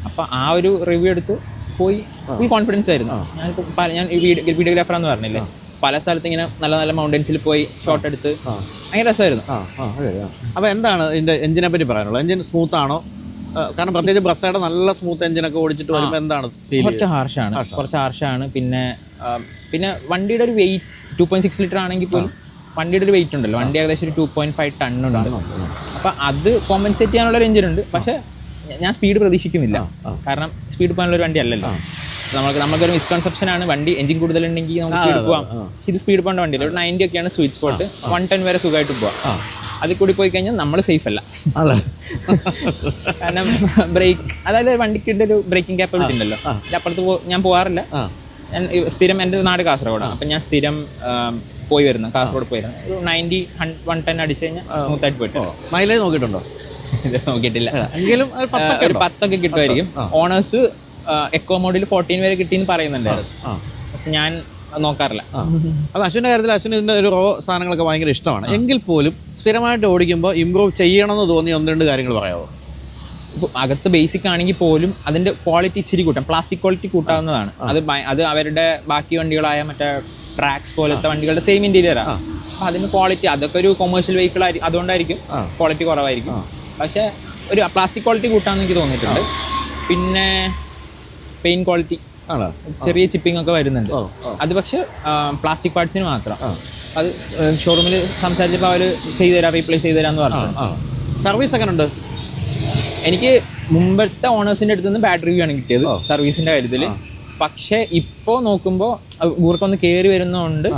അപ്പൊ ആ ഒരു റിവ്യൂ എടുത്ത് പോയി ഫുൾ കോൺഫിഡൻസ് ആയിരുന്നു. ഞാൻ ഞാൻ വീഡിയോഗ്രാഫർ എന്ന് പറഞ്ഞില്ലേ? പല സ്ഥലത്ത് ഇങ്ങനെ നല്ല നല്ല മൗണ്ടൻസിൽ പോയി ഷോട്ട് എടുത്ത് ഭയങ്കര രസമായിരുന്നു. അപ്പോൾ എന്താണ് ഇതിന്റെ എഞ്ചിനെ പറ്റി പറയാനുള്ളത്? എഞ്ചിൻ സ്മൂത്ത് ആണോ? കാരണം പ്രത്യേകിച്ച് ബസ്സയുടെ നല്ല സ്മൂത്ത് എഞ്ചിനൊക്കെ ഓടിച്ചിട്ട് വരുമ്പോൾ എന്താണ് കുറച്ച് ഹാർഷാണ് കുറച്ച് ഹാർഷാണ് പിന്നെ പിന്നെ വണ്ടിയുടെ ഒരു weight two point six litre ആണെങ്കിൽ പോലും വണ്ടിയുടെ ഒരു വെയിറ്റ് ഉണ്ടല്ലോ. വണ്ടി ഏകദേശം ഒരു ടു പോയിന്റ് ഫൈവ് ടൺ ഉണ്ട് അപ്പൊ അത് കോമ്പൻസേറ്റ് ചെയ്യാനുള്ള ഒരു എഞ്ചിൻ ഉണ്ട്. പക്ഷെ ഞാൻ സ്പീഡ് പ്രതീക്ഷിക്കുന്നില്ല. കാരണം സ്പീഡ് പോകാനുള്ള ഒരു വണ്ടി അല്ലല്ലോ. നമുക്ക് നമുക്കൊരു മിസ്കൺസെപ്ഷൻ ആണ് വണ്ടി എഞ്ചിൻ കൂടുതലുണ്ടെങ്കിൽ നമുക്ക് സ്പീഡ് പോവാം. ഇത് സ്പീഡ് പോകേണ്ട വണ്ടിയല്ല. ഒരു നയന്റി ഒക്കെയാണ് സ്വീറ്റ് സ്പോട്ട് വൺ ടെൻ വരെ സുഖമായിട്ട് പോവാം. അതിൽ കൂടി പോയി കഴിഞ്ഞാൽ നമ്മൾ സേഫ് അല്ല. കാരണം ബ്രേക്ക് അതായത് വണ്ടിക്ക് ഒരു ബ്രേക്കിംഗ് ക്യാപ്പബിലിറ്റി ഉണ്ടല്ലോ. അപ്പുറത്ത് ഞാൻ പോകാറില്ല സ്ഥിരം എന്റെ നാട് കാസർഗോഡാണ് അപ്പം ഞാൻ സ്ഥിരം പോയി വരുന്നു. കാസർഗോഡ് പോയി വരുന്നു. ഒരു നയന്റി വൺ ടെൻ അടിച്ചു കഴിഞ്ഞാൽ സ്മൂത്ത് ആയിട്ട് പോയിട്ട് മൈലേജ് നോക്കിയിട്ടുണ്ടോ? നോക്കിയിട്ടില്ല. എങ്കിലും പത്തൊക്കെ ഒരു പത്തൊക്കെ കിട്ടുമായിരിക്കും. ഓണേഴ്സ് എക്കോ മോഡിൽ ഫോർട്ടീൻ വരെ കിട്ടിയെന്ന് പറയുന്നുണ്ടായിരുന്നു. പക്ഷെ ഞാൻ നോക്കാറില്ല. അത് അശ്വിന്റെ കാര്യത്തിൽ അശ്വിന് ഇതിന്റെ ഒരു റോ സാധനങ്ങളൊക്കെ ഭയങ്കര ഇഷ്ടമാണ്. എങ്കിൽ പോലും സ്ഥിരമായിട്ട് ഓടിക്കുമ്പോൾ ഇമ്പ്രൂവ് ചെയ്യണമെന്ന് തോന്നിയ ഒന്ന് രണ്ട് കാര്യങ്ങൾ പറയാമോ അകത്ത് ബേസിക് ആണെങ്കിൽ പോലും അതിന്റെ ക്വാളിറ്റി ഇച്ചിരി കൂട്ടാം. പ്ലാസ്റ്റിക് ക്വാളിറ്റി കൂട്ടാവുന്നതാണ്. അത് അത് അവരുടെ ബാക്കി വണ്ടികളായ മറ്റേ ട്രാക്സ് പോലത്തെ വണ്ടികളുടെ സെയിം ഇന്റീരിയറാണ് അപ്പൊ അതിന് ക്വാളിറ്റി അതൊക്കെ ഒരു കൊമേഴ്ഷ്യൽ വെഹിക്കിൾ ആയിരിക്കും അതുകൊണ്ടായിരിക്കും ക്വാളിറ്റി കുറവായിരിക്കും. പക്ഷെ ഒരു പ്ലാസ്റ്റിക് ക്വാളിറ്റി കൂട്ടാന്ന് എനിക്ക് തോന്നിയിട്ടുണ്ട്. പിന്നെ പെയിൻ ക്വാളിറ്റി ചെറിയ ചിപ്പിംഗ് ഒക്കെ വരുന്നുണ്ട്. അത് പക്ഷെ പ്ലാസ്റ്റിക് പാർട്സിന് മാത്രം. അത് ഷോറൂമിൽ സംസാരിച്ചപ്പോൾ അവർ ചെയ്തു തരാം റീപ്ലേസ് ചെയ്തു തരാന്ന് പറഞ്ഞു സർവീസ് എങ്ങനെ ഉണ്ട്? എനിക്ക് മുമ്പത്തെ ഓണേഴ്സിന്റെ അടുത്ത് നിന്ന് ബാഡ് റിവ്യൂ ആണ് കിട്ടിയത് സർവീസിന്റെ കാര്യത്തിൽ പക്ഷെ ഇപ്പോ നോക്കുമ്പോ ഊർക്കൊന്ന് കയറി വരുന്നതുകൊണ്ട്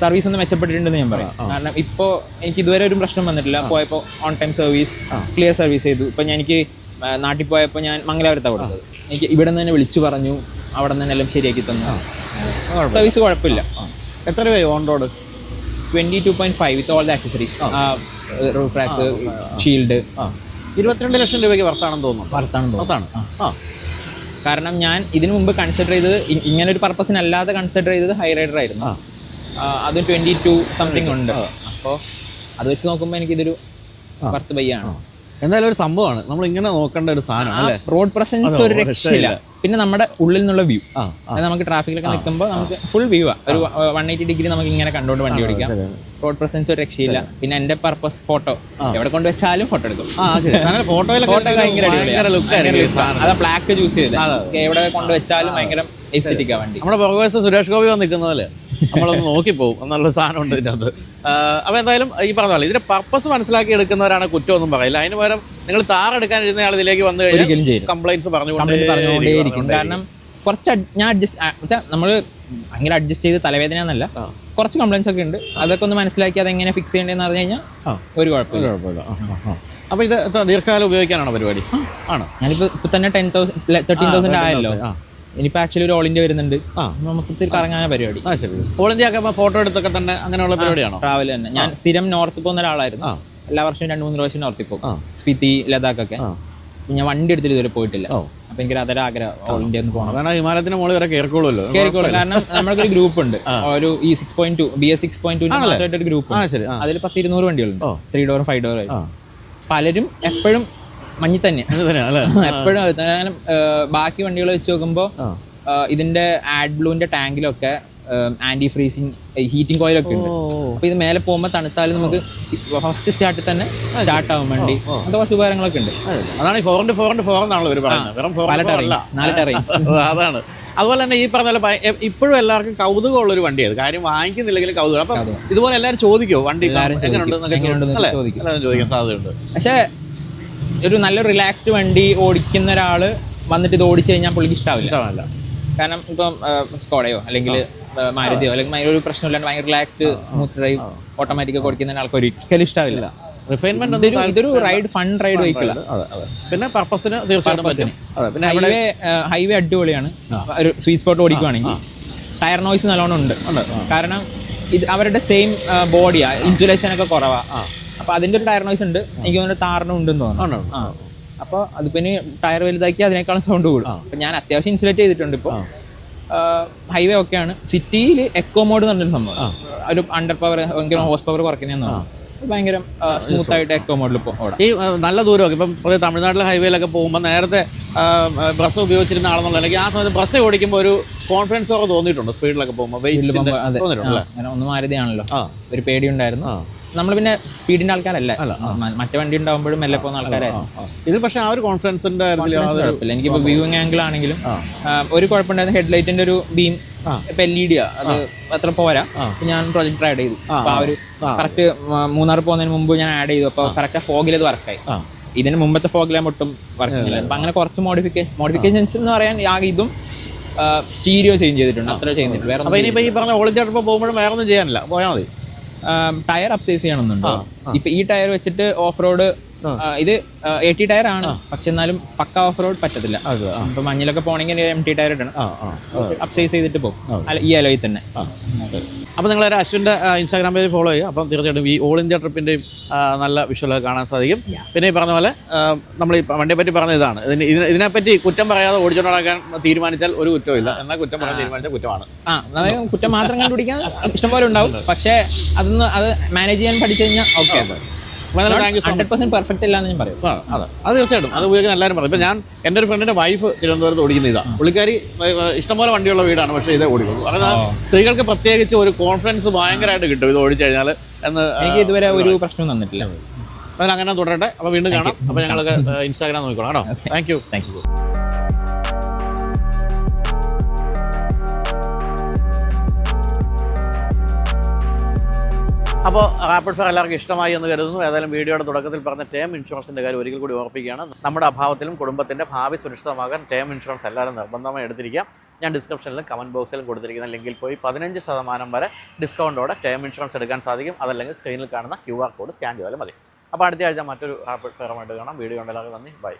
സർവീസ് ഒന്ന് മെച്ചപ്പെട്ടിട്ടുണ്ടെന്ന് ഞാൻ പറയാം. കാരണം ഇപ്പോൾ എനിക്ക് ഇതുവരെ ഒരു പ്രശ്നം വന്നിട്ടില്ല. പോയപ്പോൾ on time service clear service ചെയ്തു. ഇപ്പം ഞാൻ എനിക്ക് നാട്ടിൽ പോയപ്പോൾ ഞാൻ മംഗലാപുരത്താണ് കൊടുത്തത്. എനിക്ക് ഇവിടെ നിന്ന് തന്നെ വിളിച്ചു പറഞ്ഞു. അവിടെ നിന്ന് എല്ലാം ശരിയാക്കി തന്നു. സർവീസ് കുഴപ്പമില്ല. എത്ര രൂപയായി on road twenty two point five with all the accessories roof shield ഇരുപത്തിരണ്ട് ലക്ഷം രൂപയ്ക്ക് വർത്താണെന്ന് തോന്നുന്നു. വർത്താണ് തോന്നുന്നു. ആ. കാരണം ഞാൻ ഇതിനു മുമ്പ് കൺസിഡർ ചെയ്തത് ഇങ്ങനെ ഒരു പർപ്പസിനല്ലാതെ കൺസിഡർ ചെയ്തത് ഹൈ റൈഡർ ആയിരുന്നു. അത് ട്വന്റി ടു സംതിങ് ഉണ്ട് അപ്പോൾ അത് വെച്ച് നോക്കുമ്പോൾ എനിക്കിതൊരു പത്ത് ആണ്. എന്തായാലും ഒരു സംഭവമാണ്. നമ്മൾ ഇങ്ങനെ നോക്കേണ്ട ഒരു സാധനമാണ് റോഡ് പ്രസൻസ് ഒരു രക്ഷയില്ല. പിന്നെ നമ്മുടെ ഉള്ളിൽ നിന്നുള്ള വ്യൂ നമുക്ക് ട്രാഫിക്കിലൊക്കെ നിൽക്കുമ്പോൾ നമുക്ക് ഫുൾ വ്യൂ ആണ് ഒരു വൺ എയ്റ്റി ഡിഗ്രി നമുക്ക് ഇങ്ങനെ കണ്ടുകൊണ്ട് വണ്ടി ഓടിക്കാം. റോഡ് പ്രസൻസ് ഒരു രക്ഷയില്ല. പിന്നെ എന്റെ പർപ്പസ് ഫോട്ടോ എവിടെ കൊണ്ട് വെച്ചാലും ഫോട്ടോ എടുക്കും. ഫോട്ടോ ഭയങ്കര അതാ ബ്ലാക്ക് ചൂസ് ചെയ്ത്. എവിടെ കൊണ്ട് വെച്ചാലും ഭയങ്കര എസ്തെറ്റിക് ആ വണ്ടി. നമ്മുടെ സുരേഷ് ഗോപി വന്നിരിക്കുന്ന പോലെ. നമ്മളൊന്ന് നോക്കിപ്പോവും എന്നുള്ള സാധനം ഉണ്ട് ഇതിനകത്ത്. അപ്പോൾ എന്തായാലും ഈ പറഞ്ഞ പോലെ ഇതിന്റെ പർപ്പസ് മനസ്സിലാക്കി എടുക്കുന്നവരാണ് കുറ്റമൊന്നും പറയില്ല. അതിന് പകരം നിങ്ങൾ താറെടുക്കാൻ ഇരുന്ന ആൾ ഇതിലേക്ക് വന്നു കഴിഞ്ഞാൽ കംപ്ലൈൻസ് പറഞ്ഞുകൊണ്ടേയിരിക്കും കാരണം കുറച്ച് ഞാൻ അഡ്ജസ്റ്റ് നമ്മൾ നമ്മൾ ഭയങ്കര അഡ്ജസ്റ്റ് ചെയ്ത് തലവേദന എന്നല്ല കുറച്ച് കംപ്ലൈൻസ് ഒക്കെ ഉണ്ട്. അതൊക്കെ ഒന്ന് മനസ്സിലാക്കി അത് എങ്ങനെ ഫിക്സ് ചെയ്യേണ്ടതെന്ന് പറഞ്ഞു കഴിഞ്ഞാൽ ഒരു കുഴപ്പമില്ല. കുഴപ്പമില്ല. അപ്പോൾ ഇത് ദീർഘകാലം ഉപയോഗിക്കാനാണോ പരിപാടി? ആണ്? ഞാനിപ്പോ ഇപ്പൊ തന്നെ ടെൻ തൗസൻഡ് തേർട്ടീൻ തൗസൻഡ് ആയല്ലോ. ഇനിയിപ്പോ ആക്ച്വലി ഒരു ഓൾ ഇന്ത്യ വരുന്നുണ്ട്. ആ. മൊത്തത്തിൽ കറങ്ങാന പരിപാടി. ആ ശരി. ഓൾ ഇന്ത്യ ഒക്കെ ഫോട്ടോ എടുത്തൊക്കെ തന്നെ അങ്ങനെയുള്ള പരിപാടിയാണോ? ട്രാവൽ തന്നെ. ഞാൻ സ്ഥിരം നോർത്ത് പോകുന്ന ഒരാളായിരുന്നു. എല്ലാ വർഷവും രണ്ട് മൂന്ന് പ്രാവശ്യം നോർത്തിൽ പോകും. സ്പിത്തി സ്പിതി ലഡാക്ക് ഒക്കെ. ഞാൻ വണ്ടി എടുത്തിട്ട് ഇതുവരെ പോയിട്ടില്ല. അപ്പൊ എനിക്ക് അതൊരു ആഗ്രഹം ഓൾ ഇന്ത്യ ഒന്ന് പോകണം കാരണം ഹിമാലയത്തിന് മുകളിൽ വരെ കയറിക്കോളുമല്ലോ കേറിക്കോളും. കാരണം നമ്മൾക്കൊരു ഗ്രൂപ്പ് ഉണ്ട്. ഒരു ഈ six point two B S six point two ഒരു ഗ്രൂപ്പ് അതിൽ പത്ത് ഇരുന്നൂറ് വണ്ടികളുണ്ട്. ത്രീ ഡോറും ഫൈവ് ഡോറും പലരും എപ്പോഴും മഞ്ഞി തന്നെ. എപ്പോഴും ബാക്കി വണ്ടികൾ വെച്ച് നോക്കുമ്പോൾ ഇതിന്റെ ആഡ് ബ്ലൂവിന്റെ ടാങ്കിലൊക്കെ ആന്റി ഫ്രീസിങ് ഹീറ്റിംഗ് കോയിലൊക്കെ ഉണ്ട്. ഓ അപ്പൊ ഇത് മേലെ പോകുമ്പോൾ തണുത്താലും നമുക്ക് ഫസ്റ്റ് സ്റ്റാർട്ടിൽ തന്നെ സ്റ്റാർട്ട് ആവും വണ്ടി. അങ്ങനത്തെ കുറച്ച് ഉപകാരങ്ങളൊക്കെ ഉണ്ട്. അതാണ് ഫോർ ഇന്റു ഫോർ എന്നാണല്ലോ ഇവർ പറയുന്നത്. അതാണ്. അതുപോലെ തന്നെ ഈ പറഞ്ഞ ഇപ്പോഴും എല്ലാവർക്കും കൗതുകമുള്ള ഒരു വണ്ടിയാണ് കാര്യം വാങ്ങിക്കുന്നില്ലെങ്കിൽ കൗതുകം. അപ്പൊ ഇതുപോലെ എല്ലാവരും ചോദിക്കോ വണ്ടി എങ്ങനെയുണ്ട് ചോദിക്കാൻ സാധ്യതയുണ്ട്. പക്ഷെ ഒരു നല്ല റിലാക്സ്ഡ് വണ്ടി ഓടിക്കുന്ന ഒരാൾ വന്നിട്ട് ഇത് ഓടിച്ചു കഴിഞ്ഞാൽ പുള്ളിക്ക് ഇഷ്ടാവില്ല. ഇഷ്ടമല്ല കാരണം ഇപ്പം സ്കോഡയോ അല്ലെങ്കിൽ മാരുതിയോ അല്ലെങ്കിൽ ഒരു പ്രശ്നമില്ലാണ്ട് ഭയങ്കര റിലാക്സ്ഡ് സ്മൂത്ത് ഡ്രൈവ് ഓട്ടോമാറ്റിക് ഒക്കെ ഓടിക്കുന്ന ആൾക്ക് ഒരിക്കലും ഇഷ്ടാവില്ല. റിഫൈൻമെന്റ് ഇതൊരു റൈഡ് ഫൺ റൈഡ് വെഹിക്കിൾ പിന്നെ പർപ്പസിന് തീർച്ചയായിട്ടും പറ്റും. അതെ പിന്നെ ഹൈവേ ഹൈവേ അടിപൊളിയാണ്. ഒരു സ്വീറ്റ് സ്പോട്ട് ഓടിക്കുവാണെങ്കിൽ ടയർ നോയ്സ് നല്ലോണം ഉണ്ട്. കാരണം ഇത് അവരുടെ സെയിം ബോഡിയാ ഇൻസുലേഷൻ ഒക്കെ കുറവാ. അപ്പൊ അതിന്റെ ഒരു ടയർ നോയ്സ് ഉണ്ട്. എനിക്ക് തോന്നുന്നു താറിനും ഉണ്ടെന്ന് തോന്നുന്നു. ആ. അപ്പൊ അത് പിന്നെ ടയർ വലുതാക്കി അതിനേക്കാളും സൗണ്ട് കൂടും. അപ്പൊ ഞാൻ അത്യാവശ്യം ഇൻസുലേറ്റ് ചെയ്തിട്ടുണ്ട് ഇപ്പോൾ ഹൈവേ ഒക്കെയാണ് സിറ്റിയിൽ എക്കോ മോഡ് എന്ന് പറഞ്ഞൊരു സംഭവം. ഒരു അണ്ടർ പവർ ഭയങ്കര ഹോസ് പവർ കുറയ്ക്കുന്നതെന്ന് ഭയങ്കര സ്മൂത്ത് ആയിട്ട് എക്കോ മോഡിൽ ഓടാം ഈ നല്ല ദൂരമൊക്കെ. ഇപ്പം തമിഴ്നാട്ടിലെ ഹൈവേയിലൊക്കെ പോകുമ്പോൾ നേരത്തെ ബസ് ഉപയോഗിച്ചിരുന്ന ആളെന്നുള്ള അല്ലെങ്കിൽ ആ സമയത്ത് ബസ് ഓടിക്കുമ്പോൾ ഒരു കോൺഫിഡൻസ് ഒക്കെ തോന്നിയിട്ടുണ്ട്. സ്പീഡിലൊക്കെ പോകുമ്പോൾ തോന്നിയിട്ടുണ്ട് ഒന്ന് മാരുതിയാണല്ലോ ഒരു പേടിയുണ്ടായിരുന്നു. ആ. നമ്മൾ പിന്നെ സ്പീഡിന്റെ ആൾക്കാരല്ല. മറ്റേ വണ്ടി ഉണ്ടാകുമ്പോഴും മെല്ലെ പോകുന്ന ആൾക്കാരായിരുന്നു ഇത് പക്ഷേ ആ ഒരു കോൺഫിഡൻസിന്റെ കുഴപ്പമില്ല എനിക്കിപ്പോ വ്യൂവിംഗ് ആംഗിൾ ആണെങ്കിലും ആ, ഒരു കുഴപ്പമുണ്ടായിരുന്നു. ഹെഡ്ലൈറ്റിന്റെ ഒരു ബീം ഇപ്പൊ എൽ ഇ ഡി ആ. അത് അത്ര പോരാ. ഞാൻ പ്രൊജക്ടർ ആഡ് ചെയ്തു. അപ്പൊ ആ ഒരു കറക്റ്റ് മൂന്നാർ പോകുന്നതിന് മുമ്പ് ഞാൻ ആഡ് ചെയ്തു. അപ്പൊ കറക്റ്റ് ഫോഗിൽ അത് വർക്കായി ആ. ഇതിന് മുമ്പത്തെ ഫോഗിലെ ഒട്ടും വർക്ക് ഇല്ല. അപ്പൊ അങ്ങനെ കുറച്ച് മോഡിഫിക്കേഷൻ മോഡിഫിക്കേഷൻസ് എന്ന് പറയാൻ ആകെ ഇതും സ്റ്റീരിയോ ചേഞ്ച് ചെയ്തിട്ടുണ്ട്. അത്ര ചെയ്തിട്ടുണ്ട് വേറെ ഈ പറഞ്ഞ ഓളിഞ്ചാട്ടപ്പോൾ പോകുമ്പോഴും വേറെ ഒന്നും ചെയ്യാനില്ല. പോയാൽ മതി. ടയർ അപ്സൈസ് ചെയ്യണമെന്നുണ്ടോ. ഇപ്പൊ ഈ ടയർ വെച്ചിട്ട് ഓഫ് റോഡ് ഇത് എ ടി ടയർ ആണ്. പക്ഷെ എന്നാലും പക്ക ഓഫ് റോഡ് പറ്റത്തില്ല. അപ്പൊ ഇപ്പൊ മഞ്ഞിലൊക്കെ പോണെങ്കിൽ എം ടി ടയർ ഇടണം. അപ്സൈസ് ചെയ്തിട്ട് പോകും. ഈ അലോയിൽ തന്നെ. അപ്പൊ അപ്പോൾ നിങ്ങൾ അശ്വിന്റെ അശ്വിന്റെ ഇൻസ്റ്റാഗ്രാം പേജ് ഫോളോ ചെയ്യുക. അപ്പം തീർച്ചയായിട്ടും ഈ ഓൾ ഇന്ത്യ ട്രിപ്പിന്റെയും നല്ല വിഷ്വലൊക്കെ കാണാൻ സാധിക്കും. പിന്നെ ഈ പറഞ്ഞ പോലെ നമ്മൾ ഈ വണ്ടിയെ പറ്റി പറഞ്ഞ ഇതാണ്. ഇതിന് ഇതിനെ- ഇതിനെപ്പറ്റി കുറ്റം പറയാതെ ഓടിച്ചോണ്ട് നടക്കാൻ തീരുമാനിച്ചാൽ ഒരു കുറ്റമില്ല എന്നാൽ കുറ്റം പറയാൻ തീരുമാനിച്ച കുറ്റമാണ്. കുറ്റം മാത്രം കണ്ടുപിടിക്കാൻ ഇഷ്ടംപോലെ ഉണ്ടാവും. പക്ഷേ അതൊന്ന് അത് മാനേജ് ചെയ്യാൻ പഠിച്ചു കഴിഞ്ഞാൽ ഓക്കെ പെർഫെക്റ്റ് ഞാൻ പറയും. അതെ. അത് തീർച്ചയായിട്ടും. അത് ഉപയോഗിക്കുന്ന എല്ലാവരും പറയും. ഇപ്പം ഞാൻ എന്റെ ഒരു ഫ്രണ്ടിന്റെ വൈഫ് തിരുവനന്തപുരത്ത് ഓടിക്കുന്ന ഇതാണ് പുള്ളിക്കാരി ഇഷ്ടംപോലെ വണ്ടിയുള്ള വീടാണ് പക്ഷേ ഇതേ ഓടിക്കുള്ളൂ അതായത് സ്ത്രീകൾക്ക് പ്രത്യേകിച്ച് ഒരു കോൺഫിഡൻസ് ഭയങ്കരമായിട്ട് കിട്ടും. ഇത് ഓടിച്ചു കഴിഞ്ഞാൽ എന്ന് എനിക്ക് ഇതുവരെ ഒരു പ്രശ്നം തന്നിട്ടില്ല. അതിൽ അങ്ങനെ തുടരട്ടെ. അപ്പോൾ വീണ്ടും കാണാം. അപ്പോൾ ഞങ്ങൾക്ക് ഇൻസ്റ്റാഗ്രാം നോക്കിക്കോളാം കേട്ടോ. താങ്ക് യു താങ്ക് യു അപ്പോൾ റാപ്പിഡ് ഫയർ എല്ലാവർക്കും ഇഷ്ടമായി എന്ന് കരുതുന്നു. ഏതായാലും വീഡിയോയുടെ തുടക്കത്തിൽ പറഞ്ഞ ടേം ഇൻഷുറൻസിന്റെ കാര്യം ഒരിക്കൽ കൂടി ഓർപ്പിക്കുകയാണ്. നമ്മുടെ അഭാവത്തിലും കുടുംബത്തിന്റെ ഭാവി സുരക്ഷിതമാകാൻ ടേം ഇൻഷുറൻസ് എല്ലാവരും നിർബന്ധമായി എടുത്തിരിക്കാം ഞാൻ ഡിസ്ക്രിപ്ഷനിലും കമന്റ് ബോക്സിലും കൊടുത്തിരിക്കുന്ന ലിങ്കിൽ പോയി പതിനഞ്ച് ശതമാനം വരെ ഡിസ്കൗണ്ടോടെ ടേം ഇൻഷുറൻസ് എടുക്കാൻ സാധിക്കും. അതല്ലെങ്കിൽ സ്ക്രീനിൽ കാണുന്ന ക്യു ആർ കോഡ് സ്കാൻ ചെയ്താലും മതി. അപ്പോൾ അടുത്ത ആഴ്ച മറ്റൊരു റാപ്പിഡ് ഫയറുമായിട്ട് കാണാം. വീഡിയോ ഉണ്ടെല്ലാം നന്ദി. ബൈ